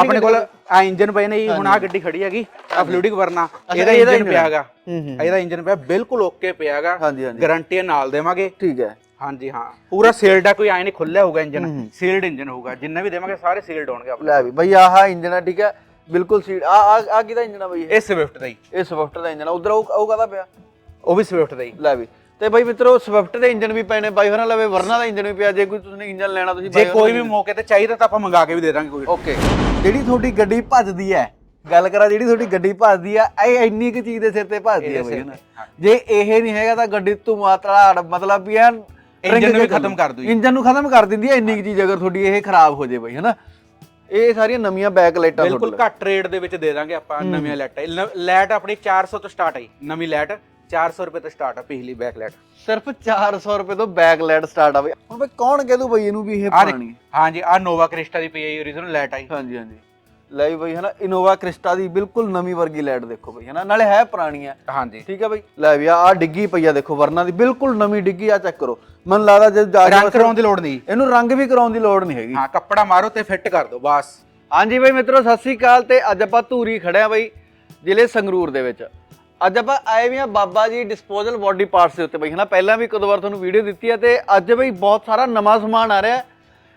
ਆਪਣੇ ਕੋਲ ਆ? ਇੰਜਨ ਪਏ ਨੇ ਜੀ ਹੁਣ ਆ ਗੱਡੀ ਖੜੀ ਹੈਗੀ ਆ ਫਲੂਇਡਿਕ ਵਰਨਾ। ਇਹਦਾ ਇੰਜਨ ਪਿਆਗਾ ਇਹਦਾ ਇੰਜਨ ਪਿਆ ਬਿਲਕੁਲ ਓਕੇ ਪਿਆਗਾ ਗਾਰੰਟੀ ਨਾਲ ਦੇਵਾਂਗੇ। ਠੀਕ ਹੈ। ਹਾਂਜੀ ਹਾਂ। ਪੂਰਾ ਸੀਲਡ ਆ ਕੋਈ ਐ ਨਹੀਂ ਖੁੱਲਿਆ ਹੋਊਗਾ ਇੰਜਨ। ਸੀਲਡ ਇੰਜਨ ਹੋਊਗਾ। ਜਿੰਨਾ ਵੀ ਦੇਵਾਂਗੇ ਸਾਰੇ ਸੀਲਡ ਹੋਣਗੇ ਆਪਣੇ ਲੈ ਵੀ ਬਈ ਆਹ ਇੰਜਨ ਹੈ ਠੀਕ ਹੈ। ਬਿਲਕੁਲ ਸੀਟ ਆ ਆ ਆ ਕਿਹਦਾ ਇੰਜਨ ਆ ਬਈ ਇਹ? ਇਹ ਸਵਿਫਟ ਦਾ ਹੀ। ਇਹ ਸਵਿਫਟ ਦਾ ਇੰਜਨ ਆ। ਉਧਰ ਉਹ ਉਹ ਕਾਹਦਾ ਪਿਆ? ਉਹ ਵੀ ਸਵਿਫਟ ਦਾ ਹੀ। ਲੈ ਵੀ। ਤੇ ਬਈ ਮਿੱਤਰੋ ਸਵਿਫਟ ਦੇ ਇੰਜਨ ਵੀ ਪਏ ਨੇ ਬਾਈ ਹੋਰਾਂ ਲਵੇ ਵਰਨਾ ਦਾ ਇੰਜਨ ਵੀ ਪਿਆ ਜੇ ਕੋਈ ਤੁਸੀਂ ਇੰਜਨ ਲੈਣਾ ਤੁਸੀਂ ਜੇ ਕੋਈ ਵੀ ਮੌਕੇ ਤੇ ਚਾਹੀਦਾ ਤਾਂ ਆਪਾਂ ਮੰਗਾ ਕੇ ਵੀ ਦੇ ਦਾਂਗੇ ਕੋਈ। ਓਕੇ ਜਿਹੜੀ ਤੁਹਾਡੀ ਗੱਡੀ ਭੱਜਦੀ ਹੈ ਗੱਲ ਕਰਾਂ ਜਿਹੜੀ ਤੁਹਾਡੀ ਗੱਡੀ ਭੱਜਦੀ ਆ ਇਹ ਇੰਨੀ ਕੁ ਚੀਜ਼ ਦੇ ਸਿਰ ਤੇ ਭੱਜਦੀ ਹੈ ਬਈ ਹਨਾ? ਜੇ ਇਹ ਨਹੀਂ ਹੈਗਾ ਤਾਂ ਗੱਡੀ ਧੂਆਂ ਧੜਾੜ ਮਤਲਬ ਵੀ ਐਨ ਇੰਜਨ ਨੂੰ ਵੀ ਖਤਮ ਕਰ ਦੂ ਇੰਜਨ ਨੂੰ ਖਤਮ ਕਰ ਦਿੰਦੀ ਹੈ ਇੰਨੀ ਕੁ ਚੀਜ਼ ਅਗਰ ਤੁਹਾਡੀ ਇਹ ਖਰਾਬ ਹੋ ਜੇ ਬਈ ਹਨਾ? ਇਹ ਸਾਰੀਆਂ ਨਵੀਆਂ ਬੈਕ ਲਾਈਟਾਂ ਬਿਲਕੁਲ ਘੱਟ ਰੇਟ ਦੇ ਵਿੱਚ ਦੇ ਦਾਂਗੇ ਆਪਾਂ ਨਵੀਆਂ ਲਾਈਟਾਂ। ਲਾਈਟ ਆਪਣੀ 400 ਤੋਂ ਸਟਾਰਟ ਆਈ ਨਵੀਂ ਲਾਈਟ। 400 ਰੁਪਏ ਤੋਂ ਸਟਾਰਟ ਆ ਪਿਛਲੀ ਬੈਕ ਲਾਈਟ ਸਿਰਫ 400 ਰੁਪਏ ਤੋਂ ਬੈਕ ਲਾਈਟ ਸਟਾਰਟ ਆਵੇ ਹੁਣ ਬਈ ਕੌਣ ਕਹਿ ਦੂ ਬਈ ਇਹਨੂੰ ਵੀ ਇਹ ਆ ਪੁਰਾਣੀ ਹੈ? ਹਾਂਜੀ ਆ ਨੋਵਾ ਕ੍ਰਿਸਟਾ ਦੀ ਪਈ ਹੈ origignal ਲਾਈਟ ਆਈ ਹਾਂਜੀ ਹਾਂਜੀ। ਲੈ ਵੀ ਬਈ ਹਨਾ ਇਨੋਵਾ ਕ੍ਰਿਸਟਾ ਦੀ ਬਿਲਕੁਲ ਨਵੀਂ ਵਰਗੀ ਲਾਈਟ ਦੇਖੋ ਬਈ ਹਨਾ ਨਾਲੇ ਹੈ ਪੁਰਾਣੀ ਹੈ ਹਾਂਜੀ। ਠੀਕ ਹੈ ਬਈ? ਲੈ ਵੀ ਆ ਆਹ ਡਿੱਗੀ ਪਈ ਆ ਦੇਖੋ ਵਰਨਾ ਦੀ ਬਿਲਕੁਲ ਨਵੀਂ ਡਿੱਗੀ ਆ ਚੈੱਕ ਕਰੋ। ਮੈਨੂੰ ਲੱਗਦਾ ਜਾ ਕੇ ਰੰਗ ਕਰਾਉਣ ਦੀ ਲੋੜ ਨਹੀਂ। ਇਹਨੂੰ ਰੰਗ ਵੀ ਕਰਾਉਣ ਦੀ ਲੋੜ ਨਹੀਂ ਹੈਗੀ। ਹਾਂ ਕੱਪੜਾ ਮਾਰੋ ਤੇ ਫਿੱਟ ਕਰ ਦਿਓ ਬਸ। ਹਾਂਜੀ ਬਈ ਮਿੱਤਰੋ ਸਤਿ ਸ੍ਰੀ ਅਕਾਲ ਤੇ ਅੱਜ ਆਪਾਂ ਧੂਰੀ ਖੜਿਆ ਬਈ ਜ਼ਿਲ੍ਹੇ ਸੰਗਰੂਰ ਦੇ ਵਿੱਚ। ਅੱਜ ਆਪਾਂ ਆਏ ਵੀ ਆ Baba ji disposal body parts ਦੇ ਉੱਤੇ ਬਈ ਹਨਾ? ਪਹਿਲਾਂ ਵੀ ਇੱਕ ਦੋ ਵਾਰ ਤੁਹਾਨੂੰ ਵੀਡੀਓ ਦਿੱਤੀ ਹੈ ਤੇ ਅੱਜ ਬਈ ਬਹੁਤ ਸਾਰਾ ਨਵਾਂ ਸਮਾਨ ਆ ਰਿਹਾ।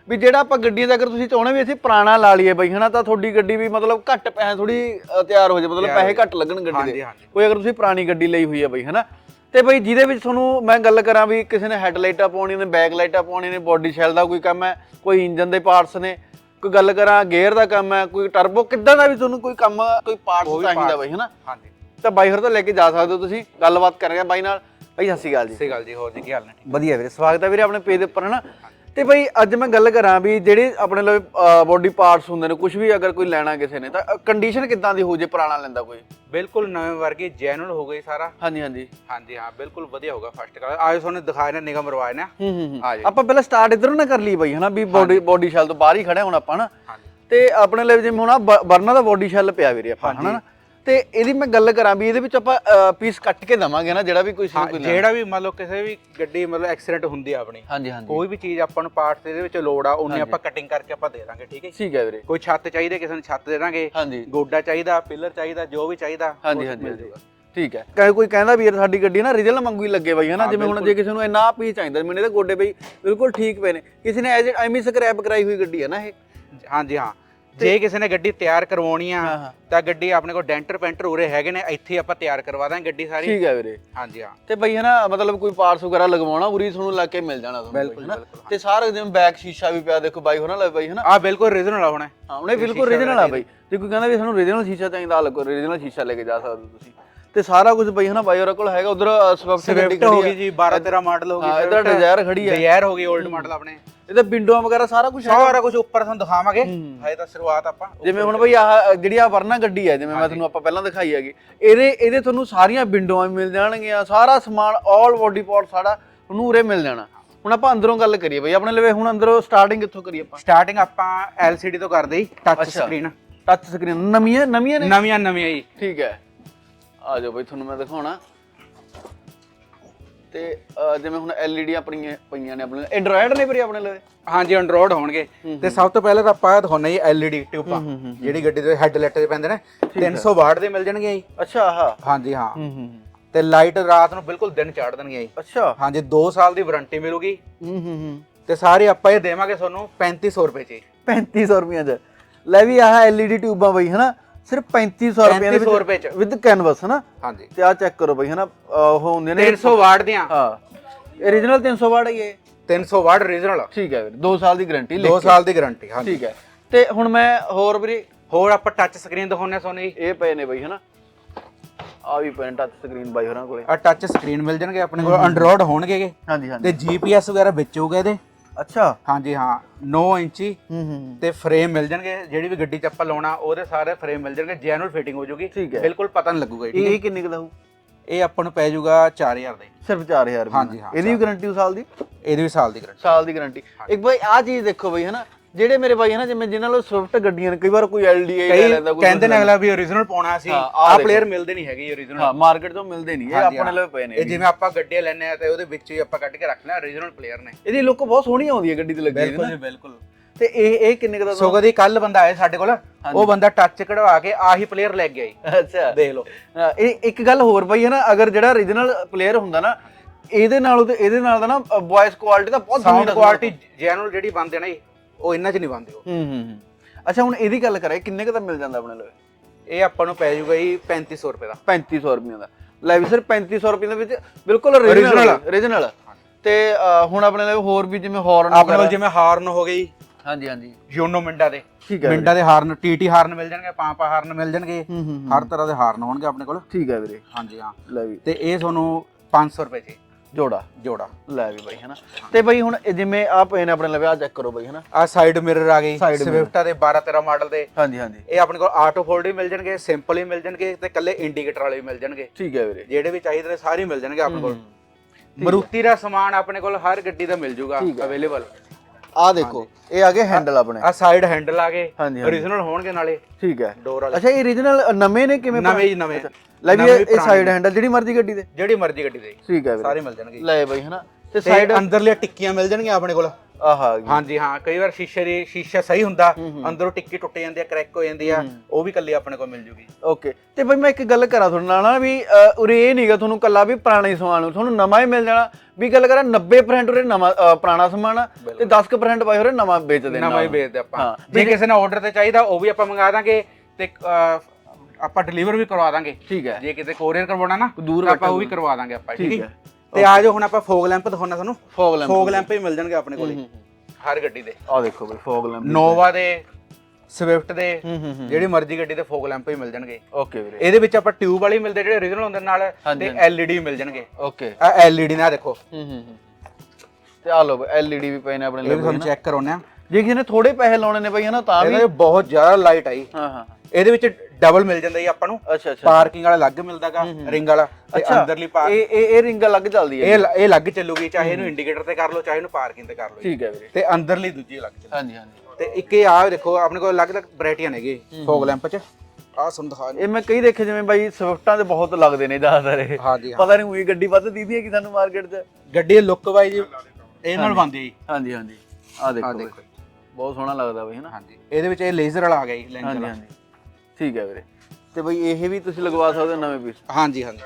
ਵੀ ਜਿਹੜਾ ਆਪਾਂ ਗੱਡੀ ਦਾ ਅਗਰ ਤੁਸੀਂ ਚਾਹੁੰਦੇ ਵੀ ਅਸੀਂ ਪੁਰਾਣਾ ਲਾ ਲਈਏ ਬਈ ਹਨਾ? ਤਾਂ ਤੁਹਾਡੀ ਗੱਡੀ ਵੀ ਮਤਲਬ ਘੱਟ ਪੈਸੇ ਥੋੜੀ ਤਿਆਰ ਹੋ ਜਾਏ। ਮਤਲਬ ਪੈਸੇ ਘੱਟ ਲੱਗਣ ਗੱਡੀ ਦੇ। ਕੋਈ ਅਗਰ ਤੁਸੀਂ ਪੁਰਾਣੀ ਗੱਡੀ ਲਈ ਹੋਈ ਹੈ ਬਈ ਹਨਾ? ਤੇ ਬਈ ਜਿਹਦੇ ਵਿੱਚ ਤੁਹਾਨੂੰ ਮੈਂ ਗੱਲ ਕਰਾਂ ਵੀ ਕਿਸੇ ਨੇ ਹੈੱਡ ਲਾਈਟਾਂ ਪਾਉਣੀਆਂ ਨੇ ਬੈਕ ਲਾਈਟਾਂ ਪਾਉਣੀਆਂ ਨੇ ਬੋਡੀ ਸ਼ੈਲ ਦਾ ਕੋਈ ਕੰਮ ਹੈ ਕੋਈ ਇੰਜਨ ਦੇ ਪਾਰਟਸ ਨੇ ਕੋਈ ਗੱਲ ਕਰਾਂ ਗੇਅਰ ਦਾ ਕੰਮ ਹੈ ਕੋਈ ਟਰਬੋ ਕਿੱਦਾਂ ਦਾ ਵੀ ਤੁਹਾਨੂੰ ਕੋਈ ਕੰਮ ਕੋਈ ਪਾਰਟਸ ਚਾਹੀਦਾ ਬਈ ਹਨਾ? ਹਾਂਜੀ। ਤਾਂ ਬਾਈ ਹਰ ਤੋਂ ਲੈ ਕੇ ਜਾ ਸਕਦੇ ਹੋ ਤੁਸੀਂ। ਗੱਲਬਾਤ ਕਰਾਂਗੇ ਬਾਈ ਨਾਲ। ਬਾਈ ਸਤਿ ਸ਼੍ਰੀ ਅਕਾਲ ਜੀ। ਸਹੀ ਗੱਲ ਜੀ ਹੋਰ ਜੀ ਕੀ ਹਾਲ ਨੇ? ਵਧੀਆ ਵੀਰੇ ਸਵਾਗਤ ਹੈ ਵੀਰੇ ਆਪਣੇ ਪੇਜ ਦੇ ਉੱਪਰ ਹਨਾ? ਤੇ ਬਈ ਅੱਜ ਮੈਂ ਗੱਲ ਕਰਾਂ ਵੀ ਜਿਹੜੇ ਆਪਣੇ ਲਈ ਬੋਡੀ ਪਾਰਟਸ ਹੁੰਦੇ ਨੇ ਕੁਝ ਵੀ ਅਗਰ ਕੋਈ ਲੈਣਾ ਕਿਸੇ ਨੇ ਤਾਂ ਕੰਡੀਸ਼ਨ ਕਿੱਦਾਂ ਦੀ ਹੋ ਜੇ ਪੁਰਾਣਾ ਲੈਂਦਾ ਕੋਈ? ਬਿਲਕੁਲ ਨਵੇਂ ਵਰਗੇ ਜੈਨੂਅਲ ਹੋ ਗਏ ਸਾਰਾ। ਹਾਂਜੀ ਹਾਂਜੀ। ਹਾਂਜੀ ਹਾਂ ਬਿਲਕੁਲ ਵਧੀਆ ਹੋਗਾ ਫਸਟ ਕਲਾਸ ਆਇਓ ਤੁਹਾਨੂੰ ਦਿਖਾਏ ਨੇ ਨਿਗਮ ਰਵਾਏ ਨੇ ਹੂੰ ਹੂੰ ਆਪਾਂ ਪਹਿਲਾਂ ਸਟਾਰਟ ਇਧਰੋਂ ਨਾ ਕਰ ਲਈ ਬਈ ਹਨਾ ਵੀ ਬੋਡੀ ਬੋਡੀ ਸ਼ੈਲ ਤੋਂ ਬਾਹਰ ਹੀ ਖੜੇ ਹੁਣ ਆਪਾਂ ਨਾ ਤੇ ਆਪਣੇ ਲਈ ਜਿਵੇਂ ਹੁਣ ਆ ਬਰਨਾ ਦਾ ਬੋਡੀ ਸ਼ੈਲ ਪਿਆ ਵੀਰੇ ਆਪਾਂ ਹਨਾ। ਤੇ ਇਹਦੀ ਮੈਂ ਗੱਲ ਕਰਾਂ ਵੀ ਇਹਦੇ ਵਿੱਚ ਆਪਾਂ ਪੀਸ ਕੱਟ ਕੇ ਦਵਾਂਗੇ ਨਾ ਜਿਹੜਾ ਵੀ ਕੋਈ ਸੀ ਹਾਂ, ਕੋਈ ਜਿਹੜਾ ਵੀ ਮੰਨ ਲਓ ਕਿਸੇ ਵੀ ਗੱਡੀ ਮਤਲਬ ਐਕਸੀਡੈਂਟ ਹੁੰਦੀ ਆ ਆਪਣੀ ਹਾਂਜੀ ਹਾਂਜੀ। ਕੋਈ ਵੀ ਚੀਜ਼ ਆਪਾਂ ਨੂੰ ਪਾਰਟਸ ਇਹਦੇ ਵਿੱਚ ਲੋੜ ਆ ਉਹਨੇ ਆਪਾਂ ਕਟਿੰਗ ਕਰਕੇ ਆਪਾਂ ਦੇ ਦਾਂਗੇ ਠੀਕ ਹੈ ਜੀ? ਠੀਕ ਹੈ ਵੀਰੇ। ਕੋਈ ਛੱਤ ਚਾਹੀਦੀ ਕਿਸੇ ਨੂੰ ਛੱਤ ਦੇ ਦਾਂਗੇ ਹਾਂਜੀ। ਗੋਡਾ ਚਾਹੀਦਾ ਪਿਲਰ ਚਾਹੀਦਾ ਜੋ ਵੀ ਚਾਹੀਦਾ ਹਾਂਜੀ, ਉਹ ਹਾਂਜੀ, ਮਿਲ ਹਾਂਜੀ। ਜਾਊਗਾ ਠੀਕ ਹੈ। ਕਹੇ ਕੋਈ ਕਹਿੰਦਾ ਵੀ ਯਾਰ ਸਾਡੀ ਗੱਡੀ ਨਾ ਰੀਜਨਲ ਮੰਗੂ ਹੀ ਲੱਗੇ ਬਈ ਹਨਾ ਜਿਵੇਂ ਹੁਣ ਜੇ ਕਿਸੇ ਨੂੰ ਇੰਨਾ ਪੀਸ ਚਾਹੀਦਾ ਮੈਨੂੰ ਇਹਦੇ ਗੋਡੇ ਬਈ ਬਿਲਕੁਲ ਠੀਕ ਪਏ ਨੇ। ਕਿਸੇ ਨੇ ਐਜ ਐਵੇਂ ਸਕ੍ਰੈਪ ਕਰਾਈ ਹੋਈ ਗੱਡੀ ਹੈ ਨਾ ਇਹ? ਹਾਂਜੀ ਹਾਂ। ਜੇ ਕਿਸੇ ਨੇ ਗੱਡੀ ਤਿਆਰ ਕਰਵਾਉਣੀ ਆ ਹਾਂ, ਹਾਂ। ਤਾਂ ਗੱਡੀ ਆਪਣੇ ਕੋਲ ਡੈਂਟਰ ਪੈਂਟਰ ਉਰੇ ਹੈਗੇ ਨੇ ਇੱਥੇ ਆਪਾਂ ਤਿਆਰ ਕਰਵਾ ਦਾਂਗੇ ਗੱਡੀ ਸਾਰੀ। ਠੀਕ ਹੈ ਵੀਰੇ। ਹਾਂਜੀ ਹਾਂ। ਤੇ ਬਈ ਹਨਾ ਮਤਲਬ ਕੋਈ ਪਾਰਟਸ ਵਗੈਰਾ ਲਗਵਾਉਣਾ ਉਰੀ ਤੁਹਾਨੂੰ ਲੱਗ ਕੇ ਮਿਲ ਜਾਣਾ ਤੁਹਾਨੂੰ ਬਿਲਕੁਲ, ਬਈ, ਹਨਾ ਬਿਲਕੁਲ, ਤੇ ਸਾਰਾ ਜਿਵੇਂ ਬੈਕ ਸ਼ੀਸ਼ਾ ਵੀ ਪਿਆ ਦੇਖੋ ਬਾਈ ਹੋਣਾ ਲੈ ਬਈ ਹਨਾ ਆ ਬਿਲਕੁਲ ਰੀਜਨਲ ਆਉਣਾ ਹਾਂ ਉਹਨੇ ਬਿਲਕੁਲ ਰੀਜਨਲ ਆ ਬਈ। ਜੇ। ਕੋਈ ਕਹਿੰਦਾ ਵੀ ਸਾਨੂੰ ਰੀਜਨਲ ਸ਼ੀਸ਼ਾ ਚਾਹੀਦਾ ਆ ਲੱਗੋ ਰੀਜਨਲ ਸ਼ੀਸ਼ਾ ਲੈ ਕੇ ਜਾ ਸਕਦੇ ਹੋ ਤੁਸੀਂ। ਤੇ ਸਾਰਾ ਕੁਝ ਬਈ ਹਨਾ ਬਾਈ ਹੋਰਾਂ ਕੋਲ ਹੈਗਾ ਉਧਰ ਸਵਿਫਟ ਸਵਿਫਟ ਹੋ ਗਈ ਜੀ 12 13 ਮਾਡਲ ਹੋ ਗਈ ਹਾਂ ਇਹਦਾ ਡਿਜ਼ਾਇਰ ਖੜੀ ਹੈ। ਡਿਜ਼ਾਇਰ ਹੋ ਗਈ 올ਡ ਮਾਡਲ ਆਪਣੇ। ਇਹਦਾ ਵਿੰਡੋਆਂ ਵਗੈਰਾ ਸਾਰਾ ਕੁਝ ਸਾਰਾ ਕੁਝ ਉੱਪਰ ਤੁਹਾਨੂੰ ਦਿਖਾਵਾਂਗੇ। ਹਜੇ ਤਾਂ ਸ਼ੁਰੂਆਤ ਆਪਾਂ ਜਿਵੇਂ ਹੁਣ ਬਈ ਆਹ ਜਿਹੜੀ ਆ ਵਰਨਾ ਗੱਡੀ ਹੈ ਜਿਵੇਂ ਮੈਂ ਤੁਹਾਨੂੰ ਆਪਾਂ ਪਹਿਲਾਂ ਦਿਖਾਈ ਹੈਗੀ ਇਹਦੇ ਇਹਦੇ ਤੁਹਾਨੂੰ ਸਾਰੀਆਂ ਵਿੰਡੋਆਂ ਵੀ ਮਿਲ ਜਾਣਗੀਆਂ ਸਾਰਾ ਸਮਾਨ 올 ਬੋਡੀ ਪਾਰਟ ਸਾਰਾ ਤੁਹਾਨੂੰ ਉਰੇ ਮਿਲ ਜਾਣਾ। ਹੁਣ ਆਪਾਂ ਅੰਦਰੋਂ ਗੱਲ ਕਰੀਏ ਬਈ ਆਪਣੇ ਲਵੇ ਹੁਣ ਅੰਦਰੋਂ ਸਟਾਰਟਿੰਗ ਕਿੱਥੋਂ ਕਰੀਏ ਆਪਾਂ? ਸਟਾਰਟਿੰਗ ਆਪਾਂ LCD ਤੋਂ ਕਰਦੇ ਹੀ ਟੱਚ ਸਕਰੀਨ ਟੱਚ ਸਕਰੀਨ ਨਵੀਆਂ ਨਵੀਆਂ ਨੇ? ਨਵੀਆਂ ਨਵੀਆਂ ਜੀ। ਠੀਕ ਹੈ। ਆ ਜਾਓ ਬਈ ਤੁਹਾਨੂੰ ਮੈਂ ਦਿਖਾਉਣਾ। ਤੇ ਅਹ, ਜਿਵੇਂ ਹੁਣ LED ਆਪਣੀਆਂ ਪਈਆਂ ਨੇ ਆਪਣੇ ਐਂਡਰੋਇਡ ਨੇ ਵੀਰੇ ਆਪਣੇ ਲਵੇ ਹਾਂਜੀ ਐਂਡਰੋਇਡ ਹੋਣਗੇ। ਤੇ ਸਭ ਤੋਂ ਪਹਿਲਾਂ ਤਾਂ ਆਪਾਂ ਦਿਖਾਉਣਾ ਜੀ LED ਟਿਊਬਾਂ। ਜਿਹੜੀ ਗੱਡੀ ਦੇ ਹੈਡਲਾਈਟ ਤੇ ਪੈਂਦੇ ਨੇ 300 ਵਾਟ ਦੇ ਮਿਲ ਜਾਣਗੇ ਜੀ। ਅੱਛਾ ਆਹ ਹਾਂਜੀ ਹਾਂ। ਹੂੰ ਹੂੰ ਤੇ ਲਾਈਟ ਰਾਤ ਨੂੰ ਬਿਲਕੁਲ ਦਿਨ ਚਾੜ ਦੇਣਗੇ ਜੀ। ਅੱਛਾ। ਹਾਂਜੀ 2 ਸਾਲ ਦੀ ਵਾਰੰਟੀ ਮਿਲੂਗੀ। ਹੂੰ ਹੂੰ ਹੂੰ। ਤੇ ਸਾਰੇ ਆਪਾਂ ਇਹ ਦੇਵਾਂਗੇ ਤੁਹਾਨੂੰ 3500 ਰੁਪਏ 'ਚ। 3500 ਰੁਪਏ ਚ। ਲੈ ਵੀ ਆਹ LED ਟਿਊਬਾਂ ਬਈ ਹਨਾ? ਸਿਰਫ 3500 ਰੁਪਏ ਦੇ 3500 ਰੁਪਏ ਚ। ਵਿਦ ਕੈਨਵਸ ਹਨਾ? ਹਾਂਜੀ। ਤੇ ਆ ਚੈੱਕ ਕਰੋ ਬਈ ਹਨਾ? ਉਹ ਹੁੰਦੇ ਨੇ 300 ਵਾਟ ਦੀਆਂ। ਹਾਂ। origignal 300 ਵਾਟ ਹੀ ਹੈ 300 ਵਾਟ ਰੀਜਨਲ ਠੀਕ ਹੈ ਵੀਰੇ 2 ਸਾਲ ਦੀ ਗਾਰੰਟੀ 2 ਸਾਲ ਦੀ ਗਾਰੰਟੀ ਹਾਂਜੀ। ਠੀਕ ਹੈ। ਤੇ ਹੁਣ ਮੈਂ ਹੋਰ ਵੀਰੇ ਹੋਰ ਆਪਾਂ ਟੱਚ ਸਕਰੀਨ ਦਿਖਾਉਣੇ ਸੋਨੇ। ਇਹ ਪਏ ਨੇ ਬਈ ਹਨਾ? ਆ ਵੀ ਪਏ ਟੱਚ ਸਕਰੀਨ ਬਾਈ ਹੋਰਾਂ ਕੋਲੇ। ਆ ਟੱਚ ਸਕਰੀਨ ਮਿਲ ਜਾਣਗੇ ਆਪਣੇ ਕੋਲ ਐਂਡਰੋਇਡ ਹੋਣਗੇ। ਹਾਂਜੀ ਹਾਂਜੀ। ਤੇ ਜੀਪੀਐਸ ਵਗੈਰਾ ਵਿੱਚ ਹੋਊਗਾ ਇਹਦੇ। ਅੱਛਾ। ਹਾਂਜੀ ਹਾਂ। 9 ਇੰਚੀ ਹੂੰ ਹੂੰ ਤੇ ਫਰੇਮ ਮਿਲ ਜਾਣਗੇ। ਜਿਹੜੀ ਵੀ ਗੱਡੀ 'ਚ ਆਪਾਂ ਲਾਉਣਾ ਉਹਦੇ ਸਾਰੇ ਫਰੇਮ ਮਿਲ ਜਾਣਗੇ। ਜੈਨੂਅਲ ਫਿਟਿੰਗ ਹੋ ਜਾਊਗੀ ਠੀਕ ਹੈ। ਬਿਲਕੁਲ ਪਤਾ ਨਹੀਂ ਲੱਗੂਗਾ ਜੀ। ਇਹ ਕਿੰਨੇ ਕੁ ਦਾ ਹੋਊ? ਇਹ ਆਪਾਂ ਨੂੰ ਪੈ ਜਾਊਗਾ 4000 ਦਾ ਜੀ। ਸਿਰਫ 4000 ਰੁਪਏ ਹਾਂਜੀ, ਹਾਂ, ਇਹਦੀ ਵੀ ਗਾਰੰਟੀ ਸਾਲ ਦੀ? ਇਹਦੀ ਵੀ ਸਾਲ ਦੀ ਗਾਰੰਟੀ ਸਾਲ ਦੀ ਗਾਰੰਟੀ ਇੱਕ ਬਾਈ ਆ ਚੀਜ਼ ਦੇਖੋ ਬਈ ਹਨਾ? ਜਿਹੜੇ ਮੇਰੇ ਬਾਈ ਹਨਾ ਜਿਵੇਂ ਜਿਨ੍ਹਾਂ ਕੋਲ ਸਵਿਫਟ ਗੱਡੀਆਂ ਨੇ ਕਈ ਵਾਰ ਕੋਈ ਐਲਡੀਏ ਲੈ ਲੈਂਦਾ ਕੋਈ ਕਹਿੰਦੇ ਨੇ ਅਗਲਾ ਵੀ origignal ਪਾਉਣਾ ਸੀ। ਹਾਂ, ਆ ਪਲੇਅਰ ਮਿਲਦੇ ਨਹੀਂ ਹੈਗੇ origignal ਹਾਂ ਮਾਰਕੀਟ ਤੋਂ ਮਿਲਦੇ ਨਹੀਂ ਇਹ ਆਪਣੇ ਲਈ ਪਏ ਨੇ ਇਹ ਜਿਵੇਂ ਆਪਾਂ ਗੱਡੀਆਂ ਲੈਣੇ ਆ ਤੇ ਉਹਦੇ ਵਿੱਚ ਹੀ ਆਪਾਂ ਕੱਢ ਕੇ ਰੱਖ ਲਿਆ origignal ਪਲੇਅਰ ਨੇ। ਇਹਦੀ ਲੁੱਕ ਬਹੁਤ ਸੋਹਣੀ ਆਉਂਦੀ ਹੈ ਗੱਡੀ ਤੇ ਲੱਗੀ ਹੋਈ ਬਿਲਕੁਲ ਨਾ। ਬਿਲਕੁਲ ਤੇ ਇਹ ਇਹ ਕਿੰਨੇ ਦਾ ਸੋਗਾ ਦੀ ਕੱਲ ਬੰਦਾ ਆਇਆ ਸਾਡੇ ਕੋਲ ਉਹ ਬੰਦਾ ਟੱਚ ਕਢਵਾ ਕੇ ਆਹੀ ਪਲੇਅਰ ਲੈ ਗਿਆ ਜੀ ਅੱਛਾ। ਦੇਖ ਲਓ। ਹਾਂ, ਇਹ ਇੱਕ ਗੱਲ ਹੋਰ ਬਈ ਹੈ ਨਾ ਅਗਰ ਜਿਹੜਾ origignal ਪਲੇਅਰ ਹੁੰਦਾ ਨਾ ਇਹਦੇ ਨਾਲੋਂ ਤੇ ਇਹਦੇ ਨਾਲ ਦਾ ਨਾ ਵੌਇਸ ਕੁਆਲਿਟੀ ਤਾਂ ਬਹੁਤ ਜ਼ਮੀਨ ਕੁਆਲਿਟੀ ਜੈਨੂਅਲ ਜਿਹੜੀ ਬੰਦੇ ਨੇ ਜੀ, ਉਹ ਇਹਨਾਂ 'ਚ ਨਹੀਂ ਬੰਦੇ ਉਹ। ਹੂੰ ਹੂੰ ਹੂੰ। ਅੱਛਾ ਹੁਣ ਇਹਦੀ ਗੱਲ ਕਰਾਂ ਕਿੰਨੇ ਕੁ ਦਾ ਮਿਲ ਜਾਂਦਾ ਆਪਣੇ ਲਈ ਇਹ ਆਪਾਂ ਨੂੰ ਪੈ ਜਾਊਗਾ ਜੀ 3500 ਰੁਪਏ ਦਾ। 3500 ਰੁਪਏ ਦਾ। ਲੈ ਵੀ ਸਰ 3500 ਰੁਪਏ ਦੇ ਵਿੱਚ ਬਿਲਕੁਲ Original origignal ਆ। origignal ਤੇ ਅ, ਹੁਣ ਆਪਣੇ ਲਈ ਹੋਰ ਵੀ ਜਿਵੇਂ ਹਾਰਨ ਆਪਣੇ ਕੋਲ ਜਿਵੇਂ ਹਾਰਨ ਹੋ ਗਈ। ਹਾਂਜੀ ਹਾਂਜੀ। ਯੂਨੋ ਮਿੰਡਾ ਦੇ। ਠੀਕ ਹੈ ਮਿੰਡਾ ਦੇ ਹਾਰਨ ਟੀਟੀ ਹਾਰਨ ਮਿਲ ਜਾਣਗੇ ਪਾਂਪਾ ਹਾਰਨ ਮਿਲ ਜਾਣਗੇ। ਹੂੰ ਹੂੰ ਹਰ ਤਰ੍ਹਾਂ ਦੇ ਹਾਰਨ ਹੋਣਗੇ ਆਪਣੇ ਕੋਲ। ਠੀਕ ਹੈ ਵੀਰੇ। ਹਾਂਜੀ ਹਾਂ। ਲੈ ਵੀ। ਤੇ ਇਹ ਤੁਹਾਨੂੰ 500 ਰੁਪਏ ਜੀ ਜੋੜਾ। ਜੋੜਾ। ਲੈ ਵੀ ਬਾਈ ਹਨਾ। ਤੇ ਬਾਈ ਹੁਣ ਇਹ ਜਿਵੇਂ ਆ ਪਏ ਨੇ ਆਪਣੇ ਲਵੇ ਆ ਚੈੱਕ ਕਰੋ ਬਾਈ ਹਨਾ। ਆ ਸਾਈਡ ਮਿਰਰ ਆ ਗਈ Side mirror। ਸਵਿਫਟਾ ਦੇ 12 13 ਮਾਡਲ ਦੇ। ਹਾਂਜੀ ਹਾਂਜੀ। ਇਹ ਆਪਣੇ ਕੋਲ ਆਟੋ ਫੋਲਡ ਵੀ ਮਿਲ ਜਾਣਗੇ ਸਿੰਪਲ ਵੀ ਮਿਲ ਜਾਣਗੇ ਤੇ ਕੱਲੇ ਇੰਡੀਕੇਟਰ ਵਾਲੇ ਵੀ ਮਿਲ ਜਾਣਗੇ। ਠੀਕ ਹੈ ਵੀਰੇ। ਜਿਹੜੇ ਵੀ ਚਾਹੀਦੇ ਨੇ ਸਾਰੇ ਮਿਲ ਜਾਣਗੇ ਆਪਣੇ ਕੋਲ। ਮਰੂਤੀ ਦਾ ਸਮਾਨ ਆਪਣੇ ਕੋਲ ਹਰ ਗੱਡੀ ਦਾ ਮਿਲ ਜੂਗਾ ਅਵੇਲੇਬਲ ਆ ਦੇਖੋ ਇਹ ਆ ਗਏ ਹੈਂਡਲ ਆਪਣੇ। ਆ ਸਾਈਡ ਹੈਂਡਲ ਆ ਗਏ। ਹਾਂਜੀ ਹਾਂਜੀ। origignal ਹੋਣਗੇ ਨਾਲੇ। ਠੀਕ ਹੈ। ਡੋਰ ਵਾਲੇ। ਅੱਛਾ ਇਹ origignal ਨਵੇਂ ਨੇ ਕਿਵੇਂ ਨਵੇਂ ਜੀ ਨਵੇਂ। ਲੈ ਵੀ ਇਹ ਸਾਈਡ ਹੈਂਡਲ ਜਿਹੜੀ ਮਰਜ਼ੀ ਗੱਡੀ ਦੇ। ਜਿਹੜੀ ਮਰਜ਼ੀ ਗੱਡੀ ਦੇ। ਠੀਕ ਹੈ ਵੀਰੇ। ਸਾਰੇ ਮਿਲ ਜਾਣਗੇ ਲੈ ਬਾਈ ਹਨਾ। ਤੇ ਸਾਈਡ ਅੰਦਰਲੀਆਂ ਟਿੱਕੀਆਂ ਮਿਲ ਜਾਣਗੀਆਂ ਆਪਣੇ ਕੋਲ। ਆਹਾ ਹਾਂਜੀ ਹਾਂ ਕਈ ਵਾਰ ਸ਼ੀਸ਼ੇ ਦੀ ਸ਼ੀਸ਼ਾ ਸਹੀ ਹੁੰਦਾ ਅੰਦਰੋਂ ਟਿੱਕੀ ਟੁੱਟ ਜਾਂਦੀ ਆ ਕ੍ਰੈਕ ਹੋ ਜਾਂਦੀ ਆ ਉਹ ਵੀ ਕੱਲੀ ਆਪਣੇ ਕੋਲ ਮਿਲ ਜੂਗੀ। ਓਕੇ। ਤੇ ਬਈ ਮੈਂ ਇੱਕ ਗੱਲ ਕਰਾਂ ਤੁਹਾਡੇ ਨਾਲ ਨਾ ਵੀ ਅ, ਉਰੇ ਇਹ ਨਹੀਂਗਾ ਤੁਹਾਨੂੰ ਕੱਲਾ ਵੀ ਪੁਰਾਣਾ ਹੀ ਸਮਾਨ ਤੁਹਾਨੂੰ ਨਵਾਂ ਹੀ ਮਿਲ ਜਾਣਾ। ਵੀ ਗੱਲ ਕਰਾਂ 90% ਉਰੇ ਨਵਾਂ ਅ, ਪੁਰਾਣਾ ਸਮਾਨ ਆ ਤੇ 10% ਬਾਈ ਉਰੇ ਨਵਾਂ ਵੇਚਦੇ ਨਵਾਂ ਹੀ ਵੇਚਦੇ ਆਪਾਂ। ਹਾਂ। ਜੇ ਕਿਸੇ ਨੇ ਆਰਡਰ ਤੇ ਚਾਹੀਦਾ ਉਹ ਵੀ ਆਪਾਂ ਮੰਗਾ ਦਾਂਗੇ ਤੇ ਅਹ, ਆਪਾਂ ਡਿਲੀਵਰ ਵੀ ਕਰਵਾ ਦਾਂਗੇ। ਠੀਕ ਹੈ। ਜੇ ਕਿਤੇ ਕੋਰੀਅਰ ਕਰਵਾਉਣਾ ਨਾ ਦੂਰ ਆਪਾਂ ਉਹ ਵੀ ਕਰਵਾ ਦਾਂਗੇ ਆਪਾਂ ਠੀਕ? ਹੈ। ਤੇ ਆ ਜਾਓ ਹੁਣ ਆਪਾਂ ਫੋਗ ਲੈਂਪ ਦਿਖਾਉਣਾ ਤੁਹਾਨੂੰ। ਫੋਗ ਲੈਂਪ ਫੋਗ ਲੈਂਪ ਵੀ ਮਿਲ ਜਾਣਗੇ ਆਪਣੇ ਕੋਲੇ। ਹਰ ਗੱਡੀ ਦੇ। ਆ ਦੇਖੋ ਬਈ ਫੋਗ ਲੈਂਪ ਨੋਵਾ ਦੇ ਸਵਿਫਟ ਦੇ ਹੂੰ ਹੂੰ ਹੂੰ। ਜਿਹੜੀ ਮਰਜ਼ੀ ਗੱਡੀ ਦੇ ਫੋਗ ਲੈਂਪ ਵੀ ਮਿਲ ਜਾਣਗੇ। ਓਕੇ ਵੀਰੇ। ਇਹਦੇ ਵਿੱਚ ਆਪਾਂ ਟਿਊਬ ਵਾਲੀ ਮਿਲਦੇ ਜਿਹੜੇ origignal ਹੁੰਦੇ ਨਾਲ ਤੇ LED ਮਿਲ ਜਾਣਗੇ। ਓਕੇ। ਆ LED ਨਾਲ ਦੇਖੋ। ਹੂੰ ਹੂੰ ਹੂੰ। ਤੇ ਆ ਲੋ ਐਲਈਡੀ ਵੀ ਪਏ ਨੇ ਆਪਣੇ ਲਈ ਤੁਹਾਨੂੰ ਚੈੱਕ ਕਰਾਉਣੇ ਆ। ਜੇ ਕਿਸੇ ਨੇ ਥੋੜੇ ਪੈਸੇ ਲਾਉਣੇ ਨੇ ਬਈ ਹਨਾ ਤਾਂ ਵੀ ਇਹਦੇ ਬਹੁਤ ਜ਼ਿਆਦਾ ਲਾਈਟ ਆਈ। ਹਾਂ ਹਾਂ। ਇਹਦੇ ਵਿੱਚ ਡਬਲ ਮਿਲ ਜਾਂਦਾ ਜੀ ਆਪਾਂ ਨੂੰ। ਅੱਛਾ ਅੱਛਾ ਪਾਰਕਿੰਗ ਵਾਲਾ ਅਲੱਗ ਮਿਲਦਾਗਾ ਰਿੰਗ ਵਾਲਾ। ਤੇ ਅੰਦਰਲੀ ਪਾਰ ਇਹ ਇਹ ਇਹ ਰਿੰਗ ਅਲੱਗ ਚੱਲਦੀ ਹੈ ਇਹ ਇਹ ਲੱਗ ਚੱਲੂਗੀ ਚਾਹੇ ਇਹਨੂੰ ਇੰਡੀਕੇਟਰ ਤੇ ਕਰ ਲਓ ਚਾਹੇ ਇਹਨੂੰ ਪਾਰਕਿੰਗ ਤੇ ਕਰ ਲਓ। ਠੀਕ ਹੈ ਵੀਰੇ। ਤੇ ਅੰਦਰਲੀ ਦੂਜੀ ਲੱਗ ਚੱਲੂ ਹਾਂਜੀ ਹਾਂਜੀ। ਤੇ ਇੱਕ ਇਹ ਆ ਦੇਖੋ ਆਪਣੇ ਕੋਲ ਅਲੱਗ-ਅਲੱਗ ਵੈਰਾਈਟੀਆਂ ਨੇਗੇ ਫੋਗ ਲੈਂਪ ਚ। ਆ ਤੁਹਾਨੂੰ ਦਿਖਾ ਇਹ ਮੈਂ ਕਈ ਦੇਖੇ ਜਿਵੇਂ ਬਾਈ ਸਵਿਫਟਾਂ ਦੇ ਬਹੁਤ ਲੱਗਦੇ ਨੇ ਜ਼ਿਆਦਾਤਰ ਇਹ। ਹਾਂਜੀ ਪਤਾ ਨਹੀਂ ਉਹੀ ਗੱਡੀ ਵੱਧ ਦੀਦੀ ਹੈ ਕਿ ਸਾਨੂੰ ਮਾਰਕੀਟ 'ਚ ਗੱਡੀ ਦੀ ਲੁੱਕ ਵਾਈਜ਼ ਇਹ ਨਾਲ ਬੰਦੀ ਜੀ। ਹਾਂਜੀ ਹਾਂਜੀ। ਆ ਦੇਖੋ ਬਹੁਤ ਸੋਹਣਾ ਲੱਗਦਾ ਬਈ ਹਨਾ ਹਾਂਜੀ। ਇਹਦੇ ਵਿੱਚ ਇਹ ਲੇਜ਼ਰ ਵਾਲਾ ਆ ਗਿਆ ਜੀ ਲੈਂਸ ਹਾਂਜੀ ਵਾਲਾ। ਹਾਂਜੀ। ਠੀਕ ਹੈ ਵੀਰੇ। ਤੇ ਬਈ ਇਹ ਵੀ ਤੁਸੀਂ ਲਗਵਾ ਸਕਦੇ ਹੋ ਨਵੇਂ ਪੀਸ ਹਾਂਜੀ ਹਾਂਜੀ।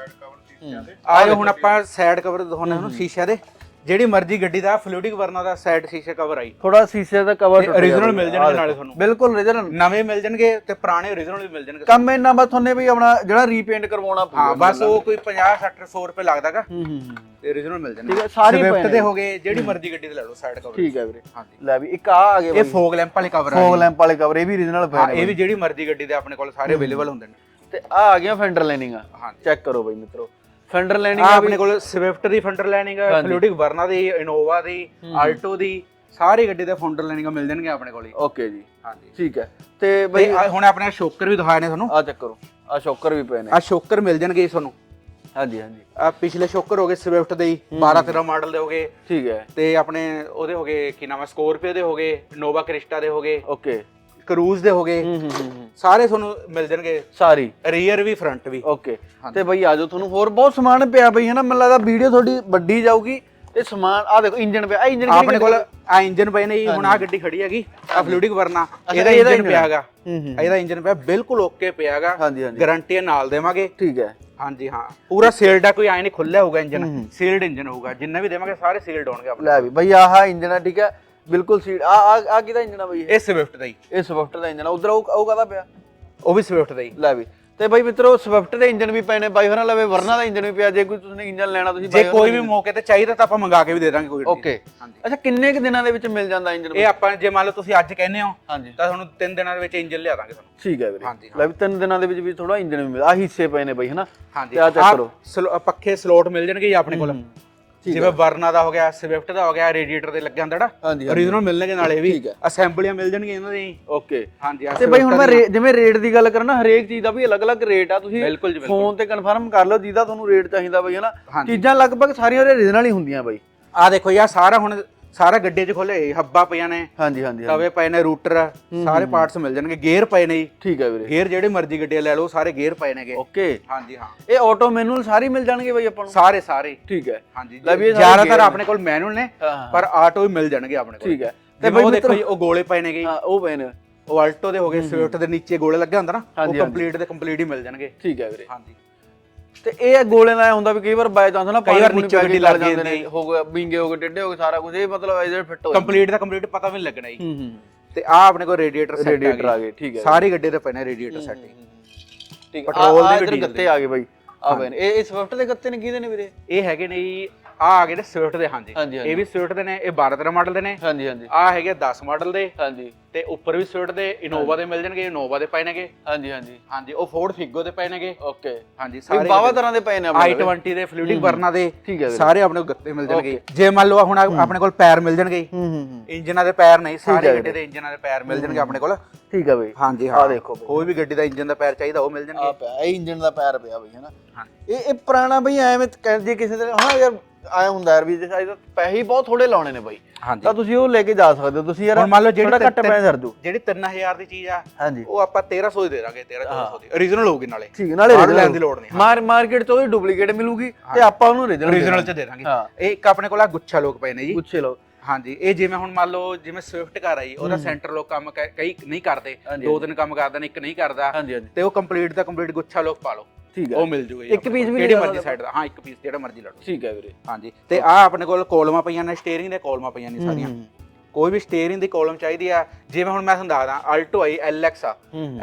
ਆਜੋ ਹੁਣ ਆਪਾਂ ਸਾਈਡ ਕਵਰ ਦਿਖਾਉਣਾ ਉਹਨੂੰ ਸ਼ੀਸ਼ੇ ਦੇ। ਜਿਹੜੀ ਮਰਜ਼ੀ ਗੱਡੀ ਦਾ ਫਲੂਇਡਿਕ ਵਰਨਾ ਦਾ ਸਾਈਡ ਸ਼ੀਸ਼ੇ ਕਵਰ ਆਈ। ਥੋੜਾ ਸ਼ੀਸ਼ੇ ਦਾ ਕਵਰ ਟੁੱਟ original ਮਿਲ ਜਾਣਗੇ ਨਾਲੇ ਤੁਹਾਨੂੰ। ਬਿਲਕੁਲ origignal ਨਵੇਂ ਮਿਲ ਜਾਣਗੇ ਤੇ ਪੁਰਾਣੇ origignal ਵੀ ਮਿਲ ਜਾਣਗੇ ਕੰਮ ਇੰਨਾ ਬਸ ਤੁਹਾਨੂੰ ਵੀ ਆਪਣਾ ਜਿਹੜਾ ਰੀਪੇਂਟ ਕਰਵਾਉਣਾ ਪਊਗਾ। ਹਾਂ ਬਸ ਉਹ ਕੋਈ 50 60 100 ਰੁਪਏ ਲੱਗਦਾਗਾ ਹੂੰ ਹੂੰ ਤੇ origignal ਮਿਲ ਜਾਣਗੇ। ਠੀਕ ਹੈ ਸਾਰੀ ਸਵਿਫਟ ਦੇ ਹੋ ਗਏ ਜਿਹੜੀ ਮਰਜ਼ੀ ਗੱਡੀ ਦੇ ਲੈ ਲਓ ਸਾਈਡ ਕਵਰ ਠੀਕ ਹੈ ਵੀਰੇ। ਹਾਂਜੀ। ਲੈ ਵੀ ਇੱਕ ਆ ਆ ਗਏ ਇਹ ਫੋਗ ਲੈਂਪ ਵਾਲੇ ਕਵਰ ਆ ਫੋਗ ਲੈਂਪ ਵਾਲੇ ਕਵਰ ਇਹ ਵੀ origignal ਹਾਂ ਪਏ ਇਹ ਵੀ ਜਿਹੜੀ ਮਰਜ਼ੀ ਗੱਡੀ ਦੇ ਆਪਣੇ ਕੋਲ ਸਾਰੇ ਅਵੇਲੇਬਲ ਹੁੰਦੇ ਨੇ। ਤੇ ਆ ਆ ਗਿਆ ਫੈਂਡਰ ਲਾਈਨਿੰਗ ਆ। ਚੈੱਕ ਕਰੋ ਬਈ ਮਿੱਤਰੋ। ਫੈਂਡਰ ਲਾਈਨਿੰਗ ਆ ਆਪਣੇ ਕੋਲ ਸਵਿਫਟ ਦੀ ਫੰਡਰ ਲੈਨਿੰਗ ਫਲੂਇਡਿਕ ਵਰਨਾ ਦੀ ਇਨੋਵਾ ਦੀ ਆਲਟੋ ਦੀ ਸਾਰੀ ਗੱਡੀ ਦੇ ਫੰਡਰ ਲੈਨਿੰਗ ਮਿਲ ਜਾਣਗੇ ਆਪਣੇ ਕੋਲ ਹੀ। ਓਕੇ ਜੀ। ਹਾਂਜੀ। ਠੀਕ ਹੈ। ਤੇ ਬਈ ਹੁਣ ਆਪਣੇ ਸ਼ੋਕਰ ਵੀ ਦਿਖਾਏ ਨੇ ਤੁਹਾਨੂੰ। ਆ ਚੈੱਕ ਕਰੋ। ਆ ਸ਼ੋਕਰ ਵੀ ਪਏ ਨੇ। ਆ ਸ਼ੋਕਰ ਮਿਲ ਜਾਣਗੇ ਤੁਹਾਨੂੰ। ਹਾਂਜੀ ਹਾਂਜੀ। ਆ ਪਿਛਲੇ ਸ਼ੋਕਰ ਹੋ ਗਏ ਸਵਿਫਟ ਦੇ ਹੀ 12 13 ਮਾਡਲ ਦੇ ਹੋ ਗਏ। ਠੀਕ ਹੈ। ਤੇ ਆਪਣੇ ਉਹਦੇ ਹੋ ਗਏ ਕੀ ਨਾਮ ਹੈ ਸਕੋਰਪੀਓ ਦੇ ਹੋ ਗਏ ਨੋਵਾ ਕ੍ਰਿਸਟਾ ਦੇ ਹੋ ਗਏ। ਓਕੇ ਕਰੂਜ਼ ਦੇ ਹੋ ਗਏ। ਹੂੰ ਹੂੰ ਹੂੰ ਹੂੰ। ਸਾਰੇ ਤੁਹਾਨੂੰ ਮਿਲ ਜਾਣਗੇ। ਸਾਰੀ। ਰੀਅਰ ਵੀ ਫਰੰਟ ਵੀ। ਓਕੇ ਤੇ ਬਈ ਆਜੋ ਤੁਹਾਨੂੰ ਹੋਰ ਬਹੁਤ ਸਮਾਨ ਪਿਆ ਬਈ ਹਨਾ? ਮੈਨੂੰ ਲੱਗਦਾ ਵੀਡੀਓ ਤੁਹਾਡੀ ਵੱਡੀ ਜਾਊਗੀ। ਤੇ ਸਮਾਨ ਆ ਦੇਖੋ ਇੰਜਨ ਪਿਆ। ਆ ਇੰਜਨ ਆਪਣੇ ਕੋਲ ਆ? ਇੰਜਨ ਪਏ ਨੇ ਜੀ ਹੁਣ ਆ ਗੱਡੀ ਖੜੀ ਹੈਗੀ ਆ ਫਲੂਇਡਿਕ ਵਰਨਾ ਇਹਦਾ ਇੰਜਨ ਪਿਆ ਹੈਗਾ। ਹੂੰ ਹੂੰ ਇਹਦਾ ਇੰਜਨ ਪਿਆ ਬਿਲਕੁਲ ਓਕੇ ਪਿਆ ਹੈਗਾ। ਹਾਂਜੀ ਹਾਂਜੀ। ਗਾਰੰਟੀ ਨਾਲ ਦੇਵਾਂਗੇ। ਠੀਕ ਹੈ। ਹਾਂਜੀ ਹਾਂ। ਪੂਰਾ ਸੀਲਡ ਆ ਕੋਈ ਐ ਨਹੀਂ ਖੁੱਲਿਆ ਹੋਊਗਾ ਇੰਜਨ ਸੀਲਡ ਇੰਜਨ ਹੋਊਗਾ। ਜਿੰਨਾ ਵੀ ਦੇਵਾਂਗੇ ਸਾਰੇ ਸੀਲਡ ਹੋਣਗੇ ਆਪਣੇ ਲੈ ਵੀ ਬਈ ਆਹ ਇੰਜਨ ਆ ਠੀਕ ਹੈ। ਬਿਲਕੁਲ ਸੀਟ ਆ ਆ ਆ ਕਿਹਦਾ ਇੰਜਨ ਆ ਬਈ ਇਹ? ਇਹ ਸਵਿਫਟ ਦਾ ਹੀ। ਇਹ ਸਵਿਫਟ ਦਾ ਇੰਜਨ ਆ ਉਧਰ ਉਹ ਉਹ ਕਾਹਦਾ ਪਿਆ? ਉਹ ਵੀ ਸਵਿਫਟ ਦਾ ਹੀ। ਲੈ ਵੀ। ਤੇ ਬਾਈ ਮਿੱਤਰੋ ਸਵਿਫਟ ਦੇ ਇੰਜਨ ਵੀ ਪਏ ਨੇ ਬਾਈ ਹੋਰਾਂ ਲਵੇ ਵਰਨਾ ਦਾ ਇੰਜਨ ਵੀ ਪਿਆ ਜੇ ਕੋਈ ਤੁਸੀਂ ਇੰਜਨ ਲੈਣਾ ਤੁਸੀਂ ਜੇ ਕੋਈ ਵੀ ਮੌਕੇ ਤੇ ਚਾਹੀਦਾ ਤਾਂ ਆਪਾਂ ਮੰਗਾ ਕੇ ਵੀ ਦੇ ਦਾਂਗੇ ਕੋਈ। ਓਕੇ ਹਾਂਜੀ। ਅੱਛਾ ਕਿੰਨੇ ਕੁ ਦਿਨਾਂ ਦੇ ਵਿੱਚ ਮਿਲ ਜਾਂਦਾ ਇੰਜਨ ਇਹ ਆਪਾਂ ਜੇ ਮੰਨ ਲਓ ਤੁਸੀਂ ਅੱਜ ਕਹਿੰਦੇ ਹੋ ਹਾਂਜੀ। ਤਾਂ ਤੁਹਾਨੂੰ 3 ਦਿਨਾਂ ਦੇ ਵਿੱਚ ਇੰਜਨ ਲਿਆ ਦਾਂਗੇ ਤੁਹਾਨੂੰ। ਠੀਕ ਹੈ ਵੀਰੇ। ਹਾਂਜੀ, ਲੈ ਵੀ ਤਿੰਨ ਦਿਨਾਂ ਦੇ ਵਿੱਚ ਵੀ ਥੋੜਾ ਇੰਜਨ ਵੀ ਮਿਲ ਆ ਹਿੱਸੇ ਪਏ ਨੇ ਬਾਈ ਹਨਾ? ਹਾਂਜੀ। ਤੇ check ਆਹ ਕਰੋ। ਸਲੋ- ਪੱਖੇ ਸਲੋਟ ਮਿਲ ਜਾਣਗੇ ਜੀ ਆਪਣੇ ਕੋਲ। ਜਿਵੇਂ ਵਰਨਾ ਦਾ ਹੋ ਗਿਆ ਸਵਿਫਟ ਦਾ ਹੋ ਗਿਆ ਰੇਡੀਏਟਰ ਦੇ ਲੱਗਿਆ ਹੁੰਦਾ ਜਿਹੜਾ origignal ਮਿਲਣਗੇ ਨਾਲੇ ਵੀ। ਅਸੈਂਬਲੀਆਂ ਮਿਲ ਜਾਣਗੀਆਂ ਇਹਨਾਂ ਦੀ ਓਕੇ। ਹਾਂਜੀ ਤੇ ਬਾਈ ਹੁਣ ਮੈਂ ਜਿਵੇਂ ਰੇਟ ਦੀ ਗੱਲ ਕਰਾਂ ਨਾ ਹਰੇਕ ਚੀਜ਼ ਦਾ ਵੀ ਅਲੱਗ-ਅਲੱਗ ਰੇਟ ਆ। ਤੁਸੀਂ ਫੋਨ ਤੇ ਕਨਫਰਮ ਕਰ ਲਓ ਜਿਹਦਾ ਤੁਹਾਨੂੰ ਰੇਟ ਚਾਹੀਦਾ ਬਾਈ ਹਨਾ। ਚੀਜ਼ਾਂ ਲਗਭਗ ਸਾਰੀਆਂ ਉਹਦੇ ਰੀਜਨਲ ਹੀ ਹੁੰਦੀਆਂ ਬਾਈ। ਆਹ ਦੇਖੋ ਯਾਰ ਸਾਰਾ ਹੁਣ ਸਾਰਾ ਗੱਡੀ 'ਚ ਖੋਲੇ ਹੱਬਾ ਪਈਆਂ ਨੇ ਹਾਂਜੀ ਹਾਂਜੀ ਹਾਂਜੀ। ਤਵੇ ਪਏ ਨੇ ਰੂਟਰ ਸਾਰੇ ਪਾਰਟਸ ਮਿਲ ਜਾਣਗੇ ਗੇਅਰ ਪਏ ਨੇ ਜੀ। ਠੀਕ ਹੈ ਵੀਰੇ। ਗੇਅਰ ਜਿਹੜੇ ਮਰਜ਼ੀ ਗੱਡੀ ਲੈ ਲਓ ਸਾਰੇ ਗੇਅਰ ਪਏ ਨੇਗੇ। ਓਕੇ। ਹਾਂਜੀ ਹਾਂ। ਇਹ ਆਟੋ ਮੈਨੂਅਲ ਸਾਰੇ ਮਿਲ ਜਾਣਗੇ ਬਾਈ ਆਪਾਂ ਨੂੰ? ਸਾਰੇ ਸਾਰੇ। ਠੀਕ ਹੈ। ਹਾਂਜੀ ਲੈ ਵੀ ਇਹ ਸਾਰੇ ਜ਼ਿਆਦਾਤਰ gear ਆਪਣੇ ਕੋਲ ਮੈਨੂਅਲ ਨੇ ਹਾਂ ਪਰ ਆਟੋ ਵੀ ਮਿਲ ਜਾਣਗੇ ਆਪਣੇ ਕੋਲ। ਠੀਕ ਹੈ। ਤੇ ਬਈ ਉਹ ਦੇਖੋ ਜੀ ਉਹ ਗੋਲੇ ਪਏ ਨੇਗੇ। ਹਾਂ ਉਹ ਪਏ ਨੇ। ਉਹ ਆਲਟੋ ਦੇ ਹੋ ਗਏ ਸਵਿਫਟ ਦੇ ਨੀਚੇ ਗੋਲੇ ਲੱਗੇ ਹੁੰਦਾ ਨਾ ਉਹ ਹਾਂਜੀ, ਕੰਪਲੀਟ ਦੇ ਕੰਪਲੀਟ ਹੀ ਮਿਲ ਜਾਣਗੇ। ਠੀਕ ਹੈ ਵੀਰੇ। ਹਾਂਜੀ। ਤੇ ਇਹ ਗੋਲੇ ਨਾਲ ਇਹ ਹੁੰਦਾ ਵੀ ਕਈ ਵਾਰ ਬਾਈ ਚਾਂਸ ਨਾ ਕਈ ਪਾਣੀ ਵਾਰ ਪੂਣੀ ਨੀਚੇ ਗੱਡੀ ਗਲ ਲੱਗ ਜਾਂਦੇ ਜਾਂਦੀ ਨੇ। ਹੋ। ਗਿਆ ਵਿੰਗੇ ਹੋ ਗਏ ਟੇਢੇ ਹੋ ਗਏ ਸਾਰਾ ਕੁਝ ਇਹ ਮਤਲਬ ਇਹਦੇ ਫਿੱਟ ਹੋ ਕੰਪਲੀਟ ਦਾ ਕੰਪਲੀਟ ਪਤਾ ਵੀ ਨਹੀਂ ਲੱਗਣਾ ਜੀ। ਹੂੰ ਹੂੰ ਤੇ ਆ ਆਪਣੇ ਕੋਲ ਰੇਡੀਏਟਰ ਸੈੱਟ ਰੇਡੀਏਟਰ ਆ ਗਏ ਠੀਕ ਹੈ। ਸਾਰੀ ਗੱਡੀ ਦੇ ਨੇ ਰੇਡੀਏਟਰ ਸੈੱਟ ਠੀਕ ਪੈਟਰੋਲ ਪੈਟਰੋਲ ਦੇ ਦੇ ਗੱਤੇ ਆ ਗਏ ਬਾਈ। ਆ ਨੇ। ਇਹ ਇਹ ਸਵਿਫਟ ਦੇ ਗੱਤੇ ਨੇ ਕਿਹਦੇ ਨੇ ਵੀਰੇ? ਇਹ ਹੈਗੇ ਨੇ ਜੀ ਆ ਆ ਗਏ ਨੇ ਸਵਿਫਟ ਦੇ ਹਾਂਜੀ। ਹਾਂਜੀ, ਹਾਂਜੀ। ਇਹ ਵੀ ਸਵਿਫਟ ਦੇ ਨੇ ਇਹ 12 13 ਮਾਡਲ ਦੇ ਨੇ। ਹਾਂਜੀ ਹਾਂਜੀ। ਆ ਹੈਗੇ 10 ਮਾਡਲ ਦੇ। ਹਾਂਜੀ। ਤੇ ਉੱਪਰ ਵੀ ਸਵਿਫਟ ਦੇ ਇਨੋਵਾ ਦੇ ਮਿਲ ਜਾਣਗੇ ਇਨੋਵਾ ਦੇ ਪਏ ਨੇਗੇ। ਹਾਂਜੀ ਹਾਂਜੀ। ਹਾਂਜੀ ਉਹ ਫੋਰਡ ਫਿਗੋ ਦੇ ਪਏ ਨੇਗੇ। ਓਕੇ। ਹਾਂਜੀ ਸਾਰੇ ਸਾਰੇ ਬਾਵਾ ਤਰ੍ਹਾਂ ਦੇ ਪਏ ਨੇ ਆਪਣੇ ਕੋਲ। i20 ਦੇ ਫਲੂਇਡਿਕ ਬਰਨਾ ਦੇ ਠੀਕ ਹੈ ਵੀਰੇ। ਸਾਰੇ ਆਪਣੇ ਕੋਲ ਗੱਤੇ ਮਿਲ ਜਾਣਗੇ। ਜੇ ਮੰਨ ਲਓ ਹੁਣ ਆਪਣੇ ਕੋਲ ਪੈਰ ਮਿਲ ਜਾਣਗੇ। ਹੂੰ ਹੂੰ ਹੂੰ। ਇੰਜਨਾਂ ਦੇ ਪੈਰ ਨਹੀਂ ਸਾਰੇ ਹੈ ਗੱਡੀ ਦੇ ਇੰਜਨਾਂ ਦੇ ਪੈਰ ਮਿਲ ਜਾਣਗੇ ਆਪਣੇ ਕੋਲ। ਠੀਕ ਹੈ ਬਈ। ਹਾਂਜੀ ਹਾਂ। ਦੇਖੋ ਬਈ। ਕੋਈ ਵੀ ਗੱਡੀ ਦਾ ਇੰਜਨ ਦਾ ਪੈਰ ਚਾਹੀਦਾ ਉਹ ਮਿਲ ਆ ਜਾਣਗੇ ਪਿਆ ਇਹ ਇੰਜਨ ਦਾ ਪੈਰ ਪਿਆ ਬਈ ਹੈਨਾ ਹਾਂਜੀ। ਇਹ ਇਹ ਪੁਰਾਣਾ ਬਈ ਐਵੇਂ ਕਹਿ ਜੇ ਕਿਸੇ ਦੇ ਹਾਂ ਯਾਰ ਆਇਆ ਹੁੰਦਾ ਯਾਰ ਵੀ ਜੇ ਸਾਈਜ਼ ਪੈਸੇ ਹੀ ਬਹੁਤ ਥੋੜੇ ਲਾਉਣੇ ਨੇ ਬਾਈ। ਹਾਂਜੀ। ਤਾਂ ਤੁਸੀਂ ਉਹ ਲੈ ਕੇ ਜਾ ਸਕਦੇ ਹੋ। ਤੁਸੀਂ ਯਾਰ ਹੁਣ ਮੰਨ ਲਓ ਜਿਹੜੀ ਘੱਟ ਤਿੰਨ- ਪੈਸੇ ਸਰ ਜੂ ਜਿਹੜੀ 3000 ਦੀ ਚੀਜ਼ ਆ ਹਾਂਜੀ। ਉਹ ਆਪਾਂ 1300 ਦੀ ਦੇ ਦਾਂਗੇ 1300 ਦੀ। origignal ਹੋਊਗੀ ਨਾਲੇ। ਠੀਕ ਹੈ, ਨਾਲੇ ਲੈਣ ਦੀ ਲੋੜ ਨਹੀਂ। ਮਾਰ ਮਾਰਕੀਟ ਤੋਂ ਉਹਦੀ ਡੁਪਲੀਕੇਟ ਮਿਲੂਗੀ ਤੇ ਆਪਾਂ ਉਹਨੂੰ original origignal ਚ ਦੇ ਦਾਂਗੇ। ਇਹ ਇੱਕ ਆਪਣੇ ਕੋਲ ਆ ਗੁੱਛਾ ਲੋਕ ਪਏ ਨੇ ਜੀ। ਪੁੱਛੇ ਲਓ ਹਾਂਜੀ ਇਹ ਜਿਵੇਂ ਹੁਣ ਮੰਨ ਲਓ ਜਿਵੇਂ ਸਵਿਫਟ ਕਾਰ ਆਈ ਉਹਦਾ ਸੈਂਟਰ ਲੋਕ ਕੰਮ ਕਈ ਨਹੀਂ ਕਰਦੇ। ਦੋ ਦਿਨ ਕੰਮ ਕਰਦੇ ਨੇ ਇੱਕ ਨਹੀਂ ਕਰਦਾ। ਤੇ ਉਹ ਕੰਪਲੀਟ ਦਾ ਕੰਪਲੀਟ ਗੁੱਛਾ ਲੋਕ ਪਾ ਲਓ। ਠੀਕ ਹੈ। ਉਹ ਮਿਲ ਜੂਗਾ ਜੀ ਇੱਕ ਆਪਣੇ piece ਕੋਲ, ਵੀ ਕਿਹੜੀ ਲੈ ਮਰਜ਼ੀ ਸਾਈਡ ਦਾ। ਹਾਂ ਇੱਕ ਪੀਸ ਜਿਹੜਾ ਮਰਜ਼ੀ ਲੜੋ ਠੀਕ ਹੈ ਵੀਰੇ। ਹਾਂਜੀ ਤੇ ਆ ਆਪਣੇ ਕੋਲ ਕੋਲਮਾਂ ਪਈਆਂ ਨੇ ਸਟੀਅਰਿੰਗ ਦੇ ਕੋਲਮਾਂ ਪਈਆਂ ਨੇ ਸਾਰੀਆਂ। ਕੋਈ ਵੀ ਸਟੀਅਰਿੰਗ ਦੀ ਕੋਲਮ ਚਾਹੀਦੀ ਆ ਜਿਵੇਂ ਹੁਣ ਮੈਂ ਤੁਹਾਨੂੰ ਦੱਸਦਾ ਆਲਟੋ ਆਈ LX ਆ।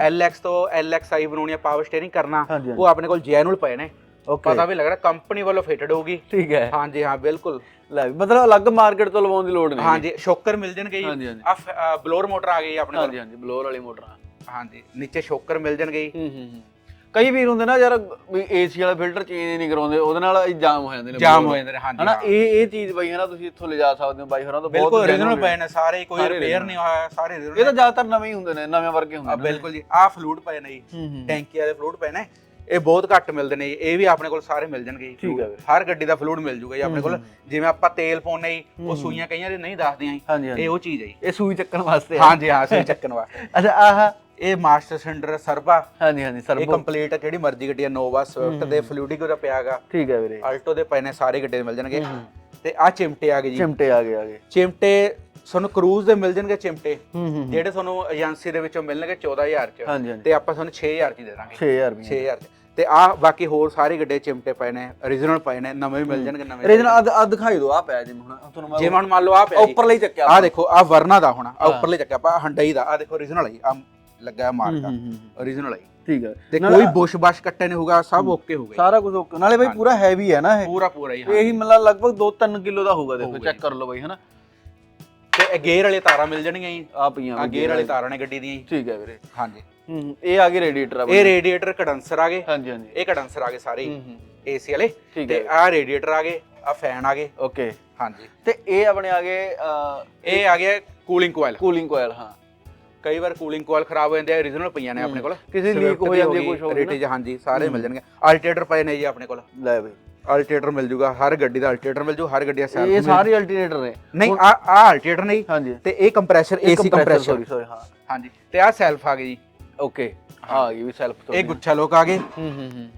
LX ਤੋਂ LXi ਬਣਾਉਣੀ ਆ ਪਾਵਰ ਸਟੀਅਰਿੰਗ ਕਰਨਾ ਹਾਂਜੀ, ਹਾਂਜੀ। ਉਹ ਆਪਣੇ ਕੋਲ ਜੈਨੂਲ ਪਏ ਨੇ। ਓਕੇ ਪਤਾ ਵੀ ਲੱਗ ਰਿਹਾ ਕੰਪਨੀ ਵੱਲੋਂ ਫਿਟਡ ਹੋਊਗੀ। ਠੀਕ ਹੈ। ਹਾਂਜੀ ਹਾਂ ਬਿਲਕੁਲ। ਲੈ ਵੀ ਮਤਲਬ ਅਲੱਗ ਮਾਰਕੀਟ ਤੋਂ ਲਵਾਉਣ ਦੀ ਲੋੜ ਨਹੀਂ। ਹਾਂਜੀ ਸ਼ੋਕਰ ਮਿਲ ਜਾਣਗੇ ਹਾਂਜੀ, ਜੀ ਹਾਂਜੀ। ਆ ਬਲੋਰ ਮੋਟਰ ਆ ਗਈ ਆਪਣੇ ਕੋਲ। ਹਾਂਜੀ ਹਾਂਜੀ ਬਲੋਰ ਵਾਲੀ ਮੋਟਰਾਂ ਹਾਂਜੀ ਨੀਚੇ ਸ਼ੋਕਰ ਮਿਲ ਜਾਣਗੇ ਜੀ। ਹੂੰ ਹੂੰ। ਕਈ ਵੀਰ ਹੁੰਦੇ ਨਾ ਯਾਰ ਵੀ ਏਸੀ ਵਾਲਾ ਫਿਲਟਰ ਚੇਂਜ ਨਹੀਂ ਕਰਾਉਂਦੇ ਉਹਦੇ ਨਾਲ ਜਾਮ ਹੋ ਜਾਂਦੇ ਨੇ ਜਾਮ। ਹੋ ਜਾਂਦੇ ਨੇ ਹਾਂਜੀ ਹਨਾ ਹਾਂ। ਇਹ ਇਹ ਚੀਜ਼ ਬਈ ਹਨਾ ਤੁਸੀਂ ਇੱਥੋਂ ਲਿਜਾ ਸਕਦੇ ਹੋ ਬਾਈ ਹੋਰਾਂ ਤੋਂ ਬਿਲਕੁਲ origignal ਪਏ ਨੇ ਸਾਰੇ ਕੋਈ ਰਿਪੇਅਰ। ਨਹੀਂ ਹੋਇਆ ਸਾਰੇ ਇਹ ਤਾਂ ਜ਼ਿਆਦਾਤਰ ਨਵੇਂ ਹੀ ਹੁੰਦੇ ਨੇ ਨਵੇਂ ਵਰਗੇ ਹੁੰਦੇ ਨੇ ਬਿਲਕੁਲ ਜੀ ਆ ਫਲੂਡ ਪਏ ਨੇ ਜੀ ਹੂੰ ਹੂੰ ਟੈਂਕੀ ਵਾਲੇ ਫਲੂਡ ਪਏ ਨੇ ਇਹ ਬਹੁਤ ਘੱਟ ਮਿਲਦੇ ਨੇ। ਇਹ ਵੀ ਆਪਣੇ ਕੋਲ ਸਾਰੇ ਮਿਲ ਜਾਣਗੇ। ਹੈ। ਹਰ ਗੱਡੀ ਦਾ ਫਲੂਡ ਮਿਲ ਜੂਗਾ ਜੀ ਆਪਣੇ ਕੋਲ ਜਿਵੇਂ ਆਪਾਂ ਤੇਲ ਪਾਉਨੇ ਜੀ ਉਹ ਸੂਈਆਂ ਕਈਆਂ ਦੇ ਨਹੀਂ ਦੱਸਦੀਆਂ ਇਹ ਉਹ ਚੀਜ਼ ਹੈ ਇਹ ਸੂਈ ਚੱਕਣ ਵਾਸਤੇ। ਹਾਂਜੀ ਹਾਂ ਸੂਈ ਚੱਕਣ ਵਾਸਤੇ ਅੱਛਾ ਆਹ ਇਹ ਮਾਸਟਰ ਸਿਲੰਡਰ ਸਰਬਾ। ਹਾਂਜੀ ਹਾਂਜੀ ਇਹ ਸਰਬੋ ਕੰਪਲੀਟ ਜਿਹੜੀ ਮਰਜ਼ੀ ਗੱਡੀ ਆ ਨੋਵਾ ਸਵਿਫਟ ਦੇ ਫਲੂਡਿਕ ਦਾ ਪਿਆਗਾ ਠੀਕ ਹੈ ਵੀਰੇ। ਆਲਟੋ ਦੇ ਪਏ ਨੇ ਸਾਰੇ ਗੱਡੇ ਮਿਲ ਜਾਣਗੇ। ਤੇ ਆ ਚਿਮਟੇ ਆ ਗਏ ਜੀ। ਚਿਮਟੇ ਆ ਗਏ ਆ ਗਏ। ਚਿਮਟੇ ਤੁਹਾਨੂੰ ਕਰੂਜ਼ ਦੇ ਮਿਲ ਜਾਣਗੇ ਚਿਮਟੇ। ਹੂੰ ਹੂੰ ਜਿਹੜੇ ਤੁਹਾਨੂੰ ਏਜੰਸੀ ਦੇ ਵਿੱਚੋਂ ਮਿਲਣਗੇ 14000 ਚ। ਹਾਂਜੀ ਹਾਂਜੀ। ਤੇ ਆਪਾਂ ਤੁਹਾਨੂੰ 6000 ਚ ਦੇ ਦਾਂਗੇ। 6000 ਰੁਪਏ 6000 ਚ। ਤੇ ਆ ਬਾਕੀ ਹੋਰ ਸਾਰੇ ਗੱਡੇ ਚਿਮਟੇ ਪਏ ਨੇ origignal ਪਏ ਨੇ ਨਵੇਂ ਵੀ ਮਿਲ ਜਾਣਗੇ ਨਵੇਂ ਰੀਜਨ ਅਦ ਅਦ ਦਿਖਾਈ ਦਿਓ ਆ ਪਿਆ ਜਿਵੇਂ ਹੁਣ। ਤੁਹਾਨੂੰ ਮੈਂ ਜਿਵੇਂ ਹੁਣ ਮੰਨ ਲਓ ਆ ਪਿਆ ਜੀ। ਉੱਪਰ ਲਈ ਚੱਕਿਆ ਆ ਦੇਖੋ ਆ ਵਰਨਾ ਦਾ ਹੋਣਾ ਆ ਉੱਪਰਲੇ ਚੱਕਿਆ ਆਪਾਂ ਹੰਡਈ ਦਾ ਆ ਦੇਖੋ origignal ਹੈ ਆ ਲੱਗਾ ਮਾਰਕਾ origignal ਹੈ ਜੀ। ਠੀਕ ਹੈ। ਤੇ ਕੋਈ ਬੁਸ਼ ਬਾਸ਼ ਕੱਟੇ ਨਹੀਂ ਹੋਊਗਾ ਸਭ ਓਕੇ ਹੋ ਗਏ। ਸਾਰਾ ਕੁਝ ਓਕੇ ਨਾਲੇ ਬਾਈ ਪੂਰਾ ਹੈਵੀ ਹੈ ਨਾ ਇਹ। ਪੂਰਾ ਪੂਰਾ ਹੀ ਹਾਂ ਇਹੀ ਮਤਲਬ ਲਗਭਗ 2-3 ਕਿਲੋ ਦਾ ਹੋਊਗਾ ਦੇਖੋ ਚੈੱਕ ਕਰ ਲਓ ਬਾਈ ਹਨਾ। ਤੇ ਗੇਅਰ ਵਾਲੇ ਤਾਰਾਂ ਮਿਲ ਜਾਣਗੀਆਂ ਜੀ ਆ ਪਈਆਂ ਆ ਗੇਅਰ ਵਾਲੇ ਤਾਰਾਂ ਨੇ ਗੱਡੀ ਦੀਆਂ ਜੀ। ਠੀਕ ਹੈ ਵੀਰੇ। ਹਾਂਜੀ। ਹੂੰ ਇਹ ਆ ਗਏ ਰੇਡੀਏਟਰ ਆ ਬਾਈ। ਇਹ ਰੇਡੀਏਟਰ ਕੰਡੈਂਸਰ ਆ ਗਏ। ਹਾਂਜੀ ਹਾਂਜੀ। ਇਹ ਕੰਡੈਂਸਰ ਆ ਗਏ ਸਾਰੇ ਹੂੰ ਹੂੰ। ਏਸੀ ਵਾਲੇ। ਠੀਕ ਤੇ ਆ ਰੇਡੀਏਟਰ ਆ ਗਏ ਆ ਫੈਨ ਆ ਗਏ। ਓਕੇ ਹਾਂਜੀ। ਤੇ ਇਹ ਆਪਣੇ ਆ ਗਏ ਇਹ ਆ ਗਿਆ ਕੂਲਿੰਗ ਕੋਇਲ ਕੂਲਿੰਗ ਕੋਇਲ ਹਾਂ। ਕਈ ਵਾਰ ਕੂਲਿੰਗ ਕੋਇਲ ਖਰਾਬ ਹੋ ਜਾਂਦੇ ਆ origignal ਪਈਆਂ ਨੇ ਆਪਣੇ ਕੋਲ। ਕਿਸੇ leak ਹੋ ਜਾਂਦੀ ਹੈ, ਕੁਛ ਹੋ ਰੇਟੇਜ ਹਾਂਜੀ ਸਾਰੇ ਮਿਲ ਜਾਣਗੇ। ਅਲਟਰਨੇਟਰ ਪਏ ਨੇ ਜੀ ਆਪਣੇ ਕੋਲ। ਲੈ ਬਈ। ਅਲਟਰਨੇਟਰ ਮਿਲ ਜੂਗਾ ਹਰ ਗੱਡੀ ਦਾ ਅਲਟਰਨੇਟਰ ਮਿਲ ਜੂ ਹਰ ਗੱਡੀ ਦਾ ਇਹ ਸੈਲਫ ਸਾਰੇ ਅਲਟਰਨੇਟਰ ਨੇ। ਨਹੀਂ ਆ ਆ ਅਲਟਰਨੇਟਰ ਨਹੀਂ ਹਾਂਜੀ। ਤੇ ਇਹ compressor AC compressor sorry sorry ਹਾਂ। ਹਾਂਜੀ ਤੇ ਆ ਸੈਲਫ ਆ ਗਈ ਜੀ। ਓਕੇ ਆ ਗਈ ਵੀ ਸੈਲਫ ਤੋਂ ਇਹ ਗੁੱਛਾ ਲੋਕ ਆ ਗਏ। ਹੂੰ ਹੂੰ ਹੂੰ।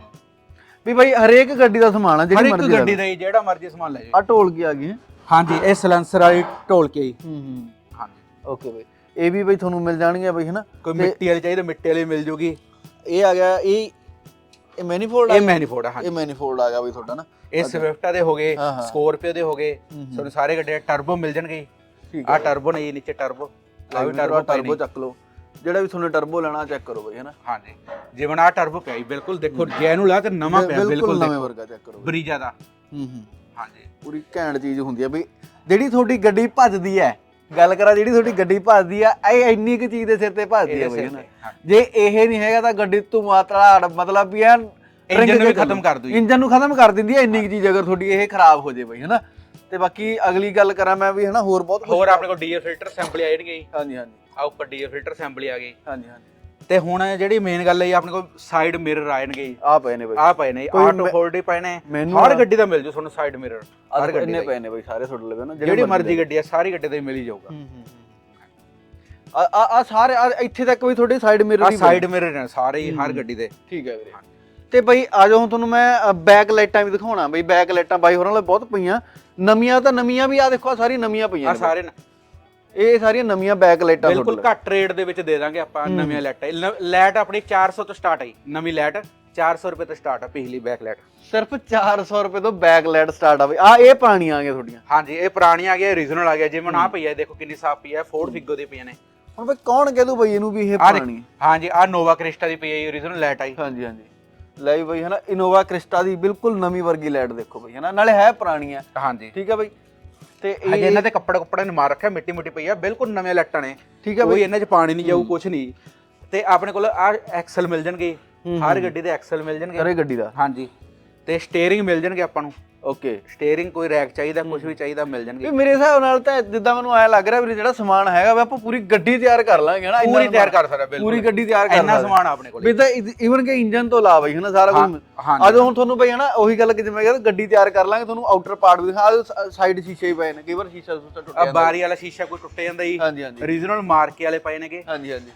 ਵੀ ਬਾਈ ਹਰੇਕ ਗੱਡੀ ਦਾ ਸਮਾਨ ਆ ਜਿਹੜੀ ਮਰਜ਼ੀ ਗੱਡੀ ਦਾ ਜਿਹੜਾ ਮਰਜ਼ੀ ਸਮਾਨ ਲੈ ਜਾਓ। ਆ ਢੋਲ ਕੀ ਆ ਗਈ। ਹਾਂਜੀ ਇਹ ਸਲੈਂਸਰ ਵਾਲੀ ਢੋਲ ਕੇ ਜੀ। ਹੂੰ ਹੂੰ। ਹਾਂਜੀ। ਓਕੇ ਬਾਈ। ਇਹ ਵੀ ਬਾਈ ਤੁਹਾਨੂੰ ਮਿਲ ਜਾਣਗੇ ਬਾਈ ਹਨਾ? ਕੋਈ ਮਿੱਟੀ ਵਾਲੀ ਚਾਹੀਦਾ ਮਿੱਟੀ ਵਾਲੀ ਮਿਲ ਜੂਗੀ। ਇਹ ਆ ਗਿਆ ਇਹ ਇਹ ਮੈਨੀਫੋਲਡ ਆ? ਇਹ ਮੈਨੀਫੋਰਡ ਆ ਹਾਂਜੀ। ਇਹ ਮੈਨੀਫੋਲਡ ਆ ਗਿਆ ਬਾਈ ਤੁਹਾਡਾ ਨਾ? ਇਹ ਸਵਿਫਟਾ ਦੇ ਹੋ ਗਏ ਹਾਂ, ਹਾਂ। ਸਕੋਰਪੀਓ ਦੇ ਹੋ ਗਏ। ਹੂੰ, ਹੂੰ। ਤੁਹਾਨੂੰ ਸਾਰੇ ਗੱਡੇ ਟਰਬੋ ਮਿਲ ਜਾਣਗੇ। ਠੀਕ ਆ ਟਰਬੋ ਨੇ ਜੀ ਨੀਚੇ ਟਰਬੋ ਆ ਵੀ ਟਰਬੋ ਟਰਬੋ ਚੱਕ ਲਓ। ਜਿਹੜਾ ਵੀ ਤੁਹਾਨੂੰ ਟਰਬੋ ਲੈਣਾ ਚੈੱਕ ਕਰੋ ਬਾਈ ਹਨਾ? ਹਾਂਜੀ। ਜਿਵੇਂ ਆ ਟਰਬੋ ਪਿਆ ਜੀ ਬਿਲਕੁਲ ਦੇਖੋ ਜੈਨੂ ਲਾ ਤੇ ਨਵਾਂ ਪਿਆ ਬਿਲਕੁਲ ਨਵੇਂ। ਵਰਗਾ ਚੈੱਕ ਕਰੋ ਬਾਈ। ਬਰੀਜਾ ਦਾ। ਹੂੰ ਹੂੰ। ਹਾਂਜੀ। ਪੂਰੀ ਘੈਂਟ ਚੀਜ਼ ਹੁੰਦੀ ਆ ਬਈ। ਜਿਹੜੀ ਤੁਹਾਡੀ ਗੱਡੀ ਭੱਜਦੀ ਹੈ ਗੱਲ ਕਰਾਂ ਜਿਹੜੀ ਤੁਹਾਡੀ ਗੱਡੀ ਭੱਜਦੀ ਆ ਇਹ ਇੰਨੀ ਕੁ ਚੀਜ਼ ਦੇ ਸਿਰ ਤੇ ਭੱਜਦੀ ਆ ਇਹਦੇ ਬਈ ਸਿਰ ਹਨਾ? ਤੇ, ਹਾਂ। ਜੇ ਇਹ ਨਹੀਂ ਹੈਗਾ ਤਾਂ ਗੱਡੀ ਧੂਆਂ ਧੜਾੜ ਮਤਲਬ ਵੀ ਐਨ ਇੰਜਨ ਨੂੰ ਵੀ ਖਤਮ ਕਰ ਦੂ ਜੀ ਇੰਜਨ ਨੂੰ ਖਤਮ ਕਰ ਦਿੰਦੀ ਹੈ ਇੰਨੀ ਕੁ ਚੀਜ਼ ਅਗਰ ਤੁਹਾਡੀ ਇਹ ਖਰਾਬ ਹੋ ਜੇ ਬਈ ਹਨਾ? ਤੇ ਬਾਕੀ ਅਗਲੀ ਗੱਲ ਕਰਾਂ ਮੈਂ ਵੀ ਹਨਾ ਹੋਰ ਬਹੁਤ ਕੁਛ- ਹੋਰ ਆਪਣੇ ਕੋਲ ਡੀਏ ਫਿਲਟਰ ਸੈਂਪਲ ਆ ਜਾਣਗੇ ਜੀ ਹਾਂਜੀ ਹਾਂਜੀ। ਆ ਉੱਪਰ ਡੀਏ ਫਿਲਟਰ ਸੈਂਪਲ ਆ ਗਈ। ਹਾਂਜੀ ਹਾਂਜੀ। ਤੇ ਹੁਣ ਜਿਹੜੀ ਮੇਨ ਗੱਲ ਹੈ ਜੀ ਆਪਣੇ ਕੋਲ ਸਾਈਡ ਮਿਰਰ ਆ ਜਾਣਗੇ ਜੀ। ਆ ਪਏ ਨੇ ਬਈ। ਆ ਪਏ ਨੇ ਆਟੋ ਹੋਲਡ ਹੀ ਪਏ ਨੇ। ਹਰ ਗੱਡੀ ਦਾ ਮਿਲ ਜੂ ਤੁਹਾਨੂੰ ਸਾਈਡ ਮਿਰਰ ਹਰ ਗੱਡੀ ਦਾ ਪਏ ਨੇ ਬਈ ਸਾਰੇ ਤੁਹਾਡੇ ਲਵੇ ਨਾ ਜਿਹੜੀ ਮਰਜ਼ੀ ਗੱਡੀ ਆ ਸਾਰੀ ਗੱਡੀ ਤੇ ਮਿਲ ਹੀ ਜਾਊਗਾ। ਆ ਆ ਆ ਸਾਰੇ ਆ ਇੱਥੇ ਤੱਕ ਵੀ ਤੁਹਾਡੇ ਸਾਈਡ ਮਿਰਰ ਆ ਵੀ ਸਾਈਡ ਮਿਰਰ ਨੇ। ਸਾਰੇ ਹੀ ਹਰ ਗੱਡੀ ਦੇ। ਠੀਕ ਹੈ ਵੀਰੇ। ਤੇ ਬਈ ਆ ਜਾਓ ਹੁਣ ਤੁਹਾਨੂੰ ਮੈਂ ਬੈਕ ਲਾਈਟਾਂ ਵੀ ਦਿਖਾਉਣਾ। ਬਈ ਬੈਕ ਲਾਈਟਾਂ ਬਾਈ ਹੋਰਾਂ ਨਾਲ ਬਹੁਤ ਪਈਆਂ। ਨਵੀਆਂ ਤਾਂ ਨਵੀਆਂ ਵੀ ਆ ਦੇਖੋ ਸਾਰੀ ਨਵੀਆਂ ਪਈਆਂ ਆ ਸਾਰੇ ਨੇ। ਇਹ ਸਾਰੀਆਂ ਨਵੀਆਂ ਬੈਕ ਲਾਈਟਾਂ ਬਿਲਕੁਲ ਘੱਟ ਰੇਟ ਦੇ ਵਿੱਚ ਦੇ ਦਾਂਗੇ ਆਪਾਂ ਨਵੀਆਂ ਲਾਈਟਾਂ। ਲਾਈਟ ਆਪਣੀ 400 ਤੋਂ ਸਟਾਰਟ ਆਈ। ਨਵੀਂ ਲਾਈਟ 400 ਰੁਪਏ ਤੋਂ ਸਟਾਰਟ ਆ ਪਿਛਲੀ ਬੈਕ ਲਾਈਟ। ਸਿਰਫ 400 ਰੁਪਏ ਤੋਂ ਬੈਕ ਲਾਈਟ ਸਟਾਰਟ ਆਵੇ ਆ ਇਹ ਪੁਰਾਣੀਆਂ ਆ ਗਈਆਂ ਤੁਹਾਡੀਆਂ। ਹਾਂਜੀ ਇਹ ਪੁਰਾਣੀ ਆ ਗਿਆ ਓਰੀਜਨਲ ਆ ਗਿਆ ਜਿਵੇਂ ਆ ਪਈ ਆ ਦੇਖੋ ਕਿੰਨੀ ਸਾਫ਼ ਪਈ ਆ ਫੋਰਡ ਫਿਗੋ ਦੀ ਪਈਆਂ ਨੇ। ਹੁਣ ਬਈ ਕੌਣ ਕਹਿ ਦੂ ਬਈ ਇਹਨੂੰ ਵੀ ਇਹ ਆ ਪੁਰਾਣੀ ਹਾਂਜੀ ਆ ਨੋਵਾ ਕ੍ਰਿਸਟਾ ਦੀ ਪਈ ਆ ਓਰੀਜਨਲ ਲਾਈਟ ਆਈ। ਹਾਂਜੀ ਹਾਂਜੀ। ਲੈ ਵੀ ਬਈ ਹਨਾ ਇਨੋਵਾ ਕ੍ਰਿਸਟਾ ਦੀ ਬਿਲਕੁਲ ਨਵੀਂ ਵਰਗੀ ਲਾਈਟ ਦੇਖੋ ਬਈ ਹਨਾ। ਨਾਲੇ ਹੈ ਪੁਰਾਣੀ ਆ। ਹਾਂਜੀ। ਠੀਕ ਹੈ ਬਈ। ਤੇ ਹਜੇ ਇਹ ਇਹਨਾਂ ਤੇ ਕੱਪੜਾ ਕੁੱਪੜਾ ਨੇ ਮਾਰ ਰੱਖਿਆ ਮਿੱਟੀ ਮੁੱਟੀ ਪਈ ਆ ਬਿਲਕੁਲ ਨਵੇਂ ਲਾਈਟਾਂ ਨੇ। ਠੀਕ ਕੋਈ ਬਈ। ਇਹਨਾਂ 'ਚ ਪਾਣੀ ਨਹੀਂ ਜਾਊ ਕੁਝ ਨਹੀਂ। ਤੇ ਆਪਣੇ ਕੋਲ ਆ ਐਕਸਲ ਮਿਲ ਜਾਣਗੇ। ਹਰ ਗੱਡੀ ਦੇ ਐਕਸਲ ਮਿਲ ਜਾਣਗੇ। ਕਰੇ ਗੱਡੀ ਦਾ। ਹਾਂਜੀ। ਤੇ ਸਟੀਅਰਿੰਗ ਮਿਲ ਜਾਣਗੇ ਆਪਾਂ ਨੂੰ। ਓਕੇ ਸਟੀਅਰਿੰਗ ਕੋਈ ਰੈਕ ਚਾਹੀਦਾ ਕੁਝ ਵੀ ਚਾਹੀਦਾ ਮਿਲ ਜਾਣਗੇ। ਵੀ ਮੇਰੇ ਹਿਸਾਬ ਨਾਲ ਤਾਂ ਜਿੱਦਾਂ ਮੈਨੂੰ ਐ ਲੱਗ ਰਿਹਾ ਵੀ ਜਿਹੜਾ ਸਮਾਨ ਹੈਗਾ ਵੀ ਆਪਾਂ ਪੂਰੀ ਗੱਡੀ ਤਿਆਰ ਕਰ ਲਾਂਗੇ ਹਨਾ ਪੂਰੀ ਤਿਆਰ ਕਰ ਸਕਦਾ ਬਿਲਕੁਲ। ਪੂਰੀ ਗੱਡੀ ਤਿਆਰ ਕਰ ਇੰਨਾ। ਸਮਾਨ ਆਪਣੇ ਕੋਲ। ਵੀ ਤਾਂ ਇਵਨ ਕਿ ਇੰਜਨ ਤੋਂ ਇਲਾਵਾ ਹੀ ਹਨਾ ਸਾਰਾ ਕੁਝ ਅੱਜ ਹੁਣ ਤੁਹਾਨੂੰ ਬਈ ਹਨਾ ਉਹੀ ਗੱਲ ਕਿ ਜਿਵੇਂ ਕਹਿੰਦਾ ਗੱਡੀ ਤਿਆਰ ਕਰ ਲਾਂਗੇ ਤੁਹਾਨੂੰ ਆਊਟਰ ਪਾਰਟ ਵੀ ਦਿਖਾ ਸਾਈਡ ਸ਼ੀਸ਼ੇ ਹੀ ਪਏ ਨੇ ਕਈ ਵਾਰ ਸ਼ੀਸ਼ਾ ਸੁੱਤਾ ਟੁੱਟ ਆ ਬਾਰੀ ਵਾਲਾ ਸ਼ੀਸ਼ਾ ਕੋਈ ਟੁੱਟ ਜਾਂਦਾ ਜੀ। ਹਾਂਜੀ ਹਾਂਜੀ। ਓਰੀਜਨਲ ਮਾਰਕੇ ਵਾਲੇ ਪਏ ਨੇਗੇ। ਹਾਂਜੀ ਹਾਂਜੀ।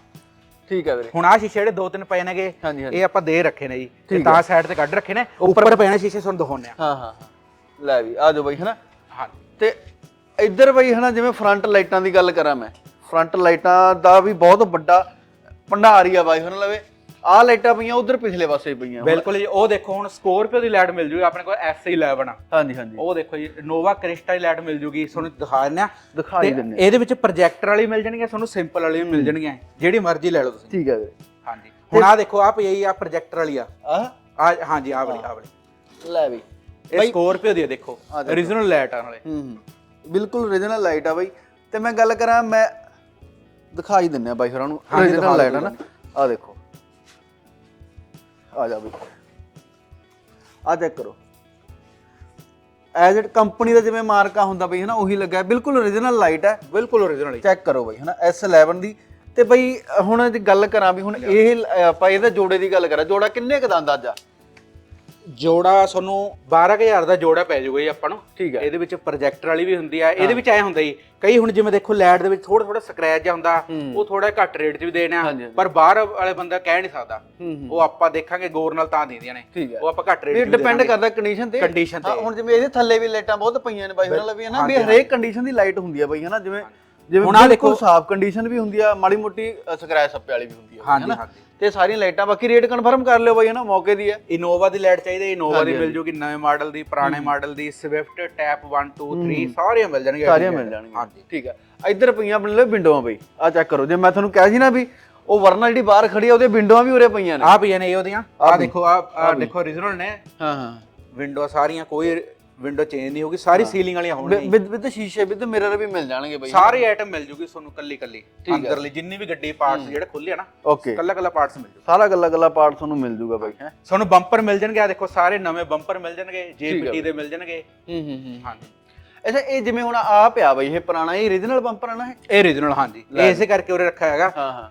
ਠੀਕ ਹੈ ਵੀਰੇ। ਹੁਣ ਆ ਸ਼ੀਸ਼ੇ ਜਿਹੜੇ ਦੋ ਤਿੰਨ ਪਏ ਨੇਗੇ ਹਾਂਜੀ ਹਾਂਜੀ। ਇਹ ਆਪਾਂ ਦੇ ਰੱਖੇ ਨੇ ਜੀ। ਤੇ ਠੀਕ ਤਾਂ ਸਾਈਡ ਤੇ ਕੱਢ ਰੱਖੇ ਨੇ ਉੱਪਰ ਪਏ ਨੇ ਸ਼ੀਸ਼ੇ ਤੁਹਾਨੂੰ ਦਿਖਾਉਂਦੇ ਆ ਹਾਂ। ਹਾਂ ਹਾਂ। ਲੈ ਵੀ ਆ ਜਾਓ ਬਈ ਹਨਾ? ਹਾਂ। ਤੇ ਇੱਧਰ ਬਈ ਹਨਾ ਜਿਵੇਂ ਫਰੰਟ ਲਾਈਟਾਂ ਦੀ ਗੱਲ ਕਰਾਂ ਮੈਂ। ਫਰੰਟ ਲਾਈਟਾਂ ਦਾ ਵੀ ਬਹੁਤ ਵੱਡਾ ਭੰਡਾਰ ਹੀ ਆ ਬਾਈ ਹੁਣ ਲਵੇ? ਆਹ ਲਾਈਟਾਂ ਪਈਆਂ ਉਧਰ ਪਿਛਲੇ ਪਾਸੇ ਪਈਆਂ। ਬਿਲਕੁਲ ਜੀ ਉਹ ਦੇਖੋ ਹੁਣ ਸਕੋਰਪੀਓ ਦੀ ਲਾਈਟ ਮਿਲ ਜੂਗੀ ਆਪਣੇ ਕੋਲ S11 ਆ। ਹਾਂਜੀ ਹਾਂਜੀ। ਉਹ ਦੇਖੋ ਜੀ ਨੋਵਾ ਕ੍ਰਿਸਟਾ ਦੀ ਲਾਈਟ ਮਿਲ ਜੂਗੀ ਤੁਹਾਨੂੰ ਦਿਖਾ ਦਿੰਦੇ ਆ। ਦਿਖਾਈ ਤੇ ਦਿੰਦੇ ਇਹਦੇ ਵਿੱਚ ਪ੍ਰੋਜੈਕਟਰ ਵਾਲੀ ਮਿਲ ਜਾਣਗੀਆਂ ਤੁਹਾਨੂੰ ਸਿੰਪਲ ਵਾਲੀ ਵੀ ਮਿਲ ਜਾਣਗੀਆਂ ਜਿਹੜੀ ਮਰਜ਼ੀ ਲੈ ਲਓ ਤੁਸੀਂ। ਠੀਕ ਹੈ ਵੀਰੇ। ਹਾਂਜੀ। ਹੁਣ ਆ ਦੇਖੋ ਆ ਪਈ ਆ ਪ੍ਰੋਜੈਕਟਰ ਵਾਲੀ ਆ। ਆ? ਹਾਂਜੀ ਆ ਵਾਲੀ ਆ ਵਾਲੀ। ਲੈ ਵੀ। ਇਹ ਸਕੋਰਪੀਓ ਦੀ ਆ ਦੇਖੋ ਦੇਖੋ। origignal ਲਾਈਟ ਆ ਨਾਲੇ। ਹੂੰ ਹੂੰ। ਬਿਲਕੁਲ ਓਰੀਜਨਲ ਲਾਈਟ ਆ ਬਾਈ। ਤੇ ਮੈਂ ਗੱਲ ਕਰਾਂ ਮੈਂ ਦਿਖਾਈ ਦਿੰਨੇ ਆ ਬਾਈ ਹੋਰਾਂ ਨੂੰ। ਦਿਖਾ ਲਾਈਟ ਆ ਨਾ। ਆ ਦੇਖੋ। ਆ ਜਾ ਬਈ। ਆ ਚੈੱਕ ਕਰੋ। ਐਜ਼ ਇਟ ਕੰਪਨੀ ਦਾ ਜਿਵੇਂ ਮਾਰਕਾ ਹੁੰਦਾ ਬਈ ਹਨਾ ਉਹੀ ਲੱਗਾ। ਬਿਲਕੁਲ ਓਰੀਜਨਲ ਲਾਈਟ ਹੈ। ਬਿਲਕੁਲ origignal ਹੀ। ਚੈੱਕ ਕਰੋ ਬਈ ਹਨਾ S11 ਦੀ। ਤੇ ਬਈ ਹੁਣ ਜੇ ਗੱਲ ਕਰਾਂ ਵੀ ਹੁਣ ਇਹ ਆਪਾਂ ਇਹਦੇ ਜੋੜੇ ਦੀ ਗੱਲ ਕਰਾਂ। ਜੋੜਾ ਕਿੰਨੇ ਕ ਦਾ ਅੰਦਾਜ਼ਾ ਜੋੜਾ ਤੁਹਾਨੂੰ 12000 ਦਾ ਜੋੜਾ ਪੈ ਜਾਊਗਾ ਜੀ ਆਪਾਂ ਨੂੰ। ਠੀਕ ਹੈ ਇਹਦੇ ਵਿੱਚ ਪ੍ਰੋਜੈਕਟਰ ਵਾਲੀ ਵੀ ਹੁੰਦੀ ਆ। ਇਹਦੇ ਵਿੱਚ ਐ ਹੁੰਦਾ ਜੀ ਕਈ ਹੁਣ ਜਿਵੇਂ ਦੇਖੋ ਲਾਈਟ ਦੇ ਵਿੱਚ ਥੋੜਾ ਥੋੜਾ ਸਕ੍ਰੈਚ ਜਿਹਾ ਹੁੰਦਾ ਉਹ ਥੋੜਾ ਘੱਟ ਰੇਟ 'ਚ ਵੀ ਦੇਣਾ। ਪਰ ਬਾਹਰ ਵਾਲੇ ਬੰਦਾ ਕਹਿ ਨਹੀਂ ਸਕਦਾ। ਉਹ ਆਪਾਂ ਦੇਖਾਂਗੇ ਗੌਰ ਨਾਲ ਤਾਂ ਦਿੰਦੀਆਂ ਨੇ। ਉਹ ਆਪਾਂ ਘੱਟ ਰੇਟ 'ਚ ਡਿਪੈਂਡ ਕਰਦਾ ਕੰਡੀਸ਼ਨ ਤੇ। ਹਾਂ, ਤੇ। ਹੁਣ ਜਿਵੇਂ ਇਹਦੇ ਥੱਲੇ ਵੀ ਲਾਈਟਾਂ ਬਹੁਤ ਪਈਆਂ ਨੇ ਬਾਈ ਉਹਨਾਂ ਲਈ ਵੀ ਵੀ ਹਰੇਕ ਕੰਡੀਸ਼ਨ ਦੀ ਲਾਈਟ ਹੁੰਦੀ ਆ ਬਾਈ ਹਨਾ ਜਿਵੇਂ ਜਿਵੇਂ ਹੁਣ ਆ ਦੇਖੋ ਸਾਫ਼ ਕੰਡੀਸ਼ਨ ਵੀ ਹੁੰਦੀ ਆ ਮਾੜੀ ਮੋਟੀ ਸਕ੍ਰੈਚ ਸੱਪੇ ਵਾਲੀ ਵੀ ਹੁੰਦੀ ਆ। ਹਾਂਜੀ ਤੇ ਸਾਰੀਆਂ ਲਾਈਟਾਂ ਬਾਕੀ ਰੇਟ ਕਨਫਰਮ ਕਰ ਲਿਓ ਬਾਈ ਹਨਾ? ਮੌਕੇ ਦੀ ਆ ਇਨੋਵਾ ਦੀ ਲਾਈਟ ਚਾਹੀਦੀ ਇਨੋਵਾ ਦੀ ਮਿਲ ਜੂਗੀ ਨਵੇਂ ਮਾਡਲ ਦੀ ਪੁਰਾਣੇ ਮਾਡਲ ਦੀ ਸਵਿਫਟ ਟੈਪ 1 2 3 ਸਾਰੀਆਂ ਮਿਲ ਜਾਣਗੀਆਂ ਸਾਰੀਆਂ ਮਿਲ ਜਾਣਗੀਆਂ। ਹਾਂਜੀ। ਠੀਕ ਆ ਇੱਧਰ ਪਈਆਂ ਆਪਣੇ ਲਈ ਵਿੰਡੋਆਂ ਬਈ ਆ ਚੈੱਕ ਕਰੋ। ਜੇ ਮੈਂ ਤੁਹਾਨੂੰ ਕਿਹਾ ਸੀ ਨਾ ਵੀ ਉਹ ਵਰਨਾ ਜਿਹੜੀ ਬਾਹਰ ਖੜੀ ਆ ਉਹਦੇ ਵਿੰਡੋਆਂ ਵੀ ਉਰੇ ਪਈਆਂ ਨੇ। ਆ ਪਈਆਂ ਨੇ ਇਹ ਉਹਦੀਆਂ। ਆ ਦੇਖੋ ਆ ਆ ਦੇਖੋ origignal ਨੇ। ਹਾਂ ਹਾਂ। ਵਿੰਡੋ ਸਾਰੀਆਂ ਕੋਈ ਵਿੰਡੋ ਚੇਂਜ ਨਹੀਂ ਹੋਗੀ ਸਾਰੀ ਸੀਲਿੰਗ ਵਾਲੀਆਂ ਹੋਣਗੀਆਂ ਵਿਦ ਵਿਦ ਸ਼ੀਸ਼ੇ ਵਿਦ ਮਿਰਰ ਵੀ ਮਿਲ ਜਾਣਗੇ ਬਈ। ਸਾਰੇ ਆਈਟਮ ਮਿਲ ਜੂਗੀ ਤੁਹਾਨੂੰ ਕੱਲੀ ਕੱਲੀ ਅੰਦਰਲੀ ਜਿੰਨੀ ਵੀ ਗੱਡੀ ਪਾਰਟਸ ਜਿਹੜੇ ਖੁੱਲੇ ਆ ਨਾ ਓਕੇ। ਕੱਲਾ ਕੱਲਾ ਪਾਰਟਸ ਮਿਲ ਜੂ ਸਾਰਾ ਗੱਲਾ ਗੱਲਾ ਪਾਰਟ ਤੁਹਾਨੂੰ ਮਿਲ ਜੂਗਾ ਬਾਈ ਹੈ। ਤੁਹਾਨੂੰ ਬੰਪਰ ਮਿਲ ਜਾਣਗੇ ਆ ਦੇਖੋ ਸਾਰੇ ਨਵੇਂ ਬੰਪਰ ਮਿਲ ਜਾਣਗੇ ਜੀਪੀਟੀ ਦੇ ਮਿਲ ਜਾਣਗੇ। ਹੂੰ ਹੂੰ ਹੂੰ। ਹਾਂਜੀ। ਅੱਛਾ ਇਹ ਜਿਵੇਂ ਹੁਣ ਆ ਪਿਆ ਬਈ ਇਹ ਪੁਰਾਣਾ ਇਹ origignal ਬੰਪਰ ਆ ਨਾ ਇਹ? origignal ਹਾਂਜੀ। ਇਸੇ ਕਰਕੇ ਉਰੇ ਰੱਖਿਆ ਹੈਗਾ। ਹਾਂ ਹਾਂ।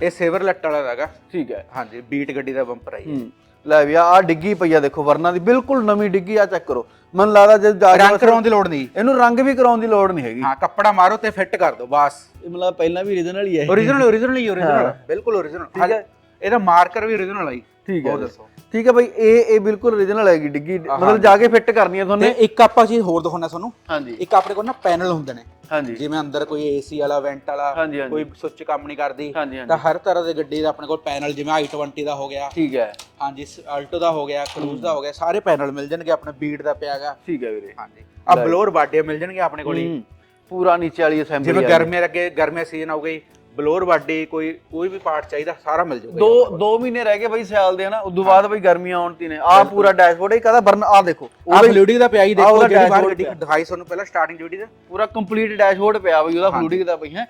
ਇਹ ਸੇਵਰ ਲੱਟ ਵਾਲਾ ਹੈਗਾ। ਠੀਕ ਹੈ। ਹਾਂਜੀ ਬੀਟ ਗੱਡੀ ਦਾ ਬੰਪਰ ਇਹ। ਹੂੰ। ਲੈ ਵੀ ਆ ਆਹ ਡਿੱਗੀ ਪਈ ਆ ਦੇਖੋ ਵਰਨਾ ਦੀ ਬਿਲਕੁਲ ਨਵੀਂ ਡਿੱਗੀ ਆ ਚੈੱਕ ਕਰੋ। ਮੈਨੂੰ ਲੱਗਦਾ ਜੇ ਜਾ ਕੇ ਰੰਗ ਕਰਾਉਣ ਦੀ ਲੋੜ ਨਹੀਂ। ਇਹਨੂੰ ਰੰਗ ਵੀ ਕਰਾਉਣ ਦੀ ਲੋੜ ਨਹੀਂ ਹੈਗੀ। ਹਾਂ ਕੱਪੜਾ ਮਾਰੋ ਤੇ ਫਿੱਟ ਕਰ ਦਿਓ ਬਸ। ਇਹ ਮਤਲਬ ਪਹਿਲਾਂ ਵੀ origignal ਹੀ ਹੈ origignal origignal ਹੀ। origignal ਬਿਲਕੁਲ origignal ਠੀਕ ਹੈ। ਇਹਦਾ ਮਾਰਕਰ ਵੀ origignal ਆਈ ਠੀਕ ਹੈ। ਉਹ ਦੱਸੋ। ਠੀਕ ਹੈ ਬਈ ਇਹ ਇਹ ਬਿਲਕੁਲ origignal ਹੈਗੀ ਡਿੱਗੀ। ਮਤਲਬ ਜਾ ਕੇ ਫਿੱਟ ਕਰਨੀ ਹੈ ਤੇ ਤੁਹਾਨੂੰ ਇੱਕ ਆਪਾਂ ਚੀਜ਼ ਹੋਰ ਦਿਖਾਉਣਾ ਤੁਹਾਨੂੰ। ਹਾਂਜੀ। ਇੱਕ ਆਪਣੇ ਕੋਲ ਨਾ ਪੈਨਲ ਹੁੰਦੇ ਨੇ। ਹਾਂਜੀ। ਜਿਵੇਂ ਅੰਦਰ ਕੋਈ ਏਸੀ ਵਾਲਾ ਵੈਂਟ ਵਾਲਾ ਹਾਂਜੀ, ਹਾਂਜੀ। ਕੋਈ ਸੁੱਚ ਕੰਮ ਨਹੀਂ ਕਰਦੀ। ਹਾਂਜੀ ਹਾਂਜੀ। ਤਾਂ ਹਰ ਤਰ੍ਹਾਂ ਦੇ ਗੱਡੀ ਦਾ ਆਪਣੇ ਕੋਲ ਪੈਨਲ ਜਿਵੇਂ i20 ਦਾ ਹੋ ਗਿਆ। ਠੀਕ ਹੈ। ਹਾਂਜੀ ਆਲਟੋ ਦਾ ਹੋ ਗਿਆ ਕਰੂਜ਼ ਦਾ ਹੋ ਗਿਆ ਸਾਰੇ ਪੈਨਲ ਮਿਲ ਜਾਣਗੇ ਆਪਣੇ ਬੀਟ ਦਾ ਪਿਆਗਾ ਠੀਕ ਹੈ ਵੀਰੇ। ਹਾਂਜੀ। ਆ ਬਲੋਰ ਬਾਡੀਆਂ ਮਿਲ ਜਾਣਗੇ ਆਪਣੇ ਕੋਲ ਹੀ। ਹੂੰ, ਪੂਰਾ ਨੀਚੇ ਵਾਲੀ ਅਸੈਂਬਲੀ ਜਿਵੇਂ ਗਰਮੀਆਂ ਅੱਗੇ ਗਰਮੀਆਂ ਸੀਜ਼ਨ ਆਉ ਗਈ ਬਲੋਰ ਬਾਡੀ ਕੋਈ ਕੋਈ ਵੀ ਪਾਰਟ ਚਾਹੀਦਾ ਸਾਰਾ ਮਿਲ ਜਾਊਗਾ ਦੋ ਦੋ ਮਹੀਨੇ ਰਹਿ ਗਏ ਬਈ ਸਿਆਲ ਦੇ ਹਨਾ? ਉਦੋਂ ਬਾਅਦ ਬਈ ਗਰਮੀਆਂ ਆਉਣ ਤੀ ਨੇ। ਆ ਪੂਰਾ ਡੈਸ਼ਬੋਰਡ ਇਹ ਕਹਦਾ ਬਰਨ ਆ ਦੇਖੋ ਆ ਫਲੂਡਿਕ ਦਾ ਪਿਆ ਹੀ ਦੇਖੋ ਜਿਹੜੀ ਬਾਹਰ ਗੱਡੀ। ਦਿਖਾਈ ਤੁਹਾਨੂੰ ਪਹਿਲਾਂ ਸਟਾਰਟਿੰਗ ਡਿਊਟੀ ਦਾ। ਪੂਰਾ ਕੰਪਲੀਟ ਡੈਸ਼ਬੋਰਡ ਪਿਆ ਬਈ ਉਹਦਾ ਫਲੂਡਿਕ ਦਾ ਬਈ ਹੈ?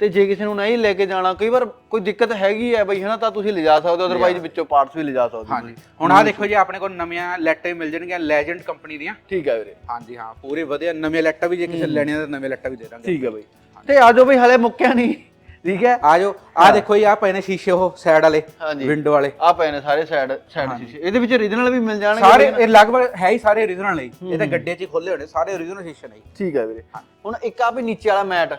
ਤੇ ਜੇ ਕਿਸੇ ਨੂੰ ਨਹੀਂ ਲੈ ਕੇ ਜਾਣਾ ਕਈ ਵਾਰ ਕੋਈ ਦਿੱਕਤ ਹੈਗੀ ਹੈ ਬਈ ਹਨਾ ਤਾਂ ਤੁਸੀਂ ਲਿਜਾ ਸਕਦੇ ਹੋ ਅਦਰਵਾਈਜ਼ ਵਿੱਚੋਂ ਪਾਰਟਸ ਵੀ ਲਿਜਾ ਸਕਦੇ ਹੋ ਹਾਂਜੀ। ਹੁਣ ਆ ਦੇਖੋ ਜੀ ਆਪਣੇ ਕੋਲ ਨਵੀਆਂ ਲੈਟਾਂ ਮਿਲ ਜਾਣਗੀਆਂ ਲੈਜੈਂਡ ਕੰਪਨੀ ਦੀਆਂ। ਠੀਕ ਹੈ ਵੀਰੇ। ਹਾਂਜੀ ਹਾਂ ਪੂਰੇ ਵਧੀਆ ਨਵੇਂ ਲੈਟਾਂ ਵੀ ਜੇ ਕਿਸੇ ਲੈਣੀਆਂ ਤਾਂ ਨਵੇਂ ਲੈਟਾਂ ਵੀ ਦੇ ਦਾਂਗੇ। ਠੀਕ ਹੈ ਬਈ। ਤੇ ਆਜੋ ਬਈ ਹਲੇ ਮੁੱਕਿਆ ਨਹੀਂ। ਠੀਕ ਹੈ? ਆ ਜਾਓ। ਆ ਦੇਖੋ ਜੀ ਆ ਪਏ ਨੇ ਸ਼ੀਸ਼ੇ ਉਹ ਸਾਈਡ ਵਾਲੇ ਵਿੰਡੋ ਵਾਲੇ। ਆ ਪਏ ਨੇ ਸਾਰੇ ਸਾਈਡ ਸਾਈਡ ਸ਼ੀਸ਼ੇ। ਇਹਦੇ ਵਿੱਚ origignal ਵੀ ਮਿਲ ਜਾਣਗੇ ਸਾਰੇ ਇਹ ਲਗਭਗ ਹੈ ਹੀ ਸਾਰੇ origignal ਨੇ ਜੀ। ਇਹ ਤਾਂ ਗੱਡੇ 'ਚ ਹੀ ਖੋਲੇ ਹੋਣੇ ਸਾਰੇ origignal ਸ਼ੀਸ਼ੇ ਨੇ। ਠੀਕ ਹੈ ਵੀਰੇ। ਹੁਣ ਇੱਕ ਆ ਵੀ ਨੀਚੇ ਵਾਲਾ ਮੈਟ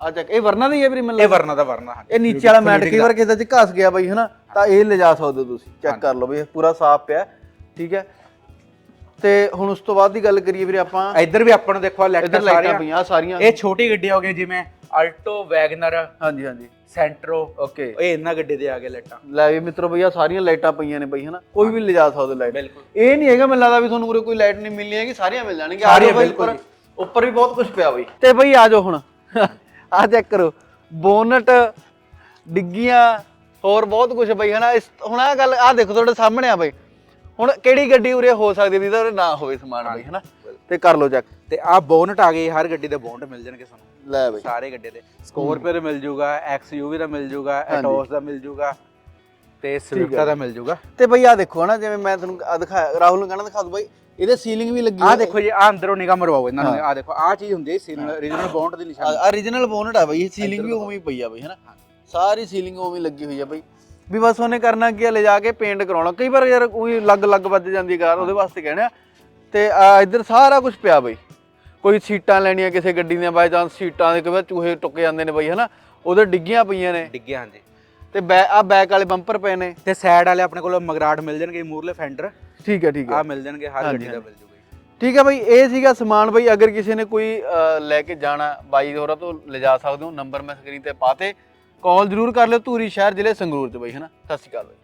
ਆ ਚੱਕ ਇਹ ਵਰਨਾ ਦਾ ਹੀ ਹੈ ਵੀਰੇ ਮੈਨੂੰ ਇਹ ਵਰਨਾ ਦਾ ਵਰਨਾ ਹਾਂਜੀ। ਇਹ ਨੀਚੇ ਵਾਲਾ ਮੈਟ ਕਈ ਵਾਰ ਕਿਸੇ ਚ ਘਸ ਗਿਆ ਬਈ ਹਨਾ? ਤਾਂ ਇਹ ਲਿਜਾ ਸਕਦੇ ਹੋ ਤੁਸੀਂ। ਚੈੱਕ ਕਰ ਲਓ ਇਹ ਪੂਰਾ ਸਾਫ਼ ਪਿਆ ਠੀਕ ਹੈ? ਤੇ ਹੁਣ ਉਸ ਤੋਂ ਬਾਅਦ ਦੀ ਗੱਲ ਕਰੀਏ ਵੀਰੇ ਆਪਾਂ। ਇੱਧਰ ਵੀ ਆਪਾਂ ਨੂੰ ਦੇਖੋ ਇੱਧਰ ਲੈਟਾਂ ਲਾਈਟਾਂ ਸਾਰੀਆਂ ਪਈਆਂ ਸਾਰੀਆਂ। ਇਹ ਛੋਟੀ ਗੱਡੀਆਂ ਹੋ ਗਈਆਂ ਜਿਵੇਂ ਆਲਟੋ ਵੈਗਨਰ ਹਾਂਜੀ ਹਾਂਜੀ। Santro okay. ਇਹ ਇਹਨਾਂ ਗੱਡੀ ਦੇ ਆ ਗਏ ਲੈਟਾਂ ਲੈ ਵੀ ਮਿੱਤਰੋ ਭਈਆ ਸਾਰੀਆਂ ਲਾਈਟਾਂ ਪਈਆਂ ਨੇ ਬਈ ਹਨਾ? ਕੋਈ ਵੀ ਲਿਜਾ ਸਕਦਾ ਲਾਈਟ। ਇਹ ਨਹੀਂ ਹੈਗਾ ਮੈਨੂੰ ਲੱਗਦਾ ਵੀ ਤੁਹਾਨੂੰ ਉਰੇ ਕੋਈ ਲਾਈਟ ਨਹੀਂ ਮਿਲਣੀ ਹੈਗੀ ਸਾਰੀਆਂ ਮਿਲ ਜਾਣਗੀਆਂ। ਸਾਰੀਆਂ ਬਿਲਕੁਲ ਉੱਪਰ ਵੀ ਬਹੁਤ ਕੁਝ ਪਿਆ ਬਈ। ਤੇ ਬਈ ਆ ਜਾਓ ਹੁਣ। ਆ ਚੈੱਕ ਕਰੋ। ਬੋਨਟ ਡਿੱਗੀਆਂ ਹੋਰ ਬਹੁਤ ਕੁਝ ਬਈ ਹਨਾ? ਇਸ ਹੁਣ ਆ ਗੱਲ ਆ ਦੇਖੋ ਤੁਹਾਡੇ ਸਾਹਮਣੇ ਆ ਬਈ। ਹੁਣ ਕਿਹੜੀ ਗੱਡੀ ਉਰੇ ਹੋ ਸਕਦੀ ਵੀ ਤਾਂ ਨਾ ਹੋਵੇ ਸਮਾਨ ਬਈ ਹਨਾ? ਤੇ ਕਰ ਲਓ ਚੈੱਕ ਤੇ ਆ ਬੋਨਟ ਆ ਗਏ ਹਰ ਗੱਡੀ ਦੇ ਬੋਨਟ ਮਿਲ ਜਾਣਗੇ ਤੁਹਾਨੂੰ ਲੈ ਬਈ। ਸਾਰੇ ਗੱਡੇ ਦੇ ਸਕੋਰਪੀਓ ਦਾ ਮਿਲ ਜੂਗਾ ਐਕਸਯੂਵੀ ਦਾ ਮਿਲ ਜੂਗਾ ਐਟੋਸ ਦਾ ਮਿਲ ਜੂਗਾ ਤੇ ਸਵਿਫਟ ਦਾ ਮਿਲ ਜੂਗਾ। ਤੇ ਬਈ ਆ ਦੇਖੋ ਹਨਾ ਜਿਵੇਂ ਮੈਂ ਤੁਹਾਨੂੰ ਆਹ ਦਿਖਾਇਆ ਰਾਹੁਲ ਨੂੰ ਕਹਿਣਾ ਦਿਖਾ ਦੋ ਬਈ ਇਹਦੇ ਸੀਲਿੰਗ ਵੀ ਲੱਗੀ ਆ ਦੇਖੋ ਜੀ ਆ ਅੰਦਰੋਂ ਨਿਗਾਹ ਮਰਵਾਓ ਇਹਨਾਂ ਨੂੰ। ਆ ਦੇਖੋ ਆ ਚੀਜ਼ ਹੁੰਦੀ ਹੈ ਸੀਨ ਰੀਜਨਲ ਬੌਂਡ ਦੀ ਨਿਸ਼ਾਨੀ। origignal ਬੋਨਟ ਆ ਬਈ ਇਹ ਸੀਲਿੰਗ ਵੀ ਉਵੇਂ ਹੀ ਪਈ ਆ ਬਈ ਹਨਾ? ਸਾਰੀ ਸੀਲਿੰਗ ਉਵੇਂ ਹੀ ਲੱਗੀ ਹੋਈ ਆ ਬਈ। ਵੀ ਬਸ ਉਹਨੇ ਕਰਨਾ ਕੀ ਆ ਲੈ ਜਾ ਕੇ ਪੇਂਟ ਕਰਾਉਣਾ। ਕਈ ਵਾਰ ਯਾਰ ਉਹੀ ਲੱਗ ਲੱਗ ਵੱਜ ਜਾਂਦੀ ਕਾਰ ਉਹਦੇ ਵਾਸਤੇ ਕਹਿਣਾ ਤੇ ਆ ਇੱਧਰ ਸਾਰਾ ਕੁਝ ਪਿਆ ਬਈ। ਕੋਈ ਸੀਟਾਂ ਲੈਣੀਆਂ ਕਿਸੇ ਗੱਡੀ ਦੀਆਂ ਬਾਈ ਚਾਂਸ ਸੀਟਾਂ ਦੇ ਕਿਵੇਂ ਚੂਹੇ ਟੁੱਕ ਜਾਂਦੇ ਨੇ ਬਈ ਹਨਾ? ਉਹਦੇ ਡਿੱਗੀਆਂ ਪਈਆਂ ਨੇ। ਡਿੱਗੇ ਹਾਂਜੀ। ਤੇ ਬੈ ਆ ਬੈਕ ਵਾਲੇ ਬੰਪਰ ਪਏ ਨੇ। ਤੇ ਸਾਈਡ ਵਾਲੇ ਆਪਣੇ ਕੋਲ ਮਗਰਾਟ ਮਿਲ ਜਾਣਗੇ ਮੂਰਲੇ ਫੈਂਡਰ ਠੀਕ ਹੈ ਠੀਕ ਹੈ। ਆ ਮਿਲ ਜਾਣਗੇ ਹਰ ਗੱਡੀ ਦਾ ਮਿਲ ਜੂਗਾ। ਠੀਕ ਹੈ ਬਈ ਇਹ ਸੀਗਾ ਸਮਾਨ ਬਈ ਅਗਰ ਕਿਸੇ ਨੇ ਕੋਈ ਲੈ ਕੇ ਜਾਣਾ ਬਾਈ ਹੋਰਾਂ ਤੋਂ ਲਿਜਾ ਸਕਦੇ ਹੋ। ਨੰਬਰ ਮੈਂ ਸਕਰੀਨ ਤੇ ਪਾਤੇ ਕਾਲ ਜ਼ਰੂਰ ਕਰ ਲਿਓ ਧੂਰੀ ਸ਼ਹਿਰ ਜ਼ਿਲ੍ਹੇ ਸੰਗਰੂਰ ਚ ਬਈ ਹਨਾ? ਸਤਿ ਸ਼੍ਰੀ ਅਕਾਲ ਬਈ।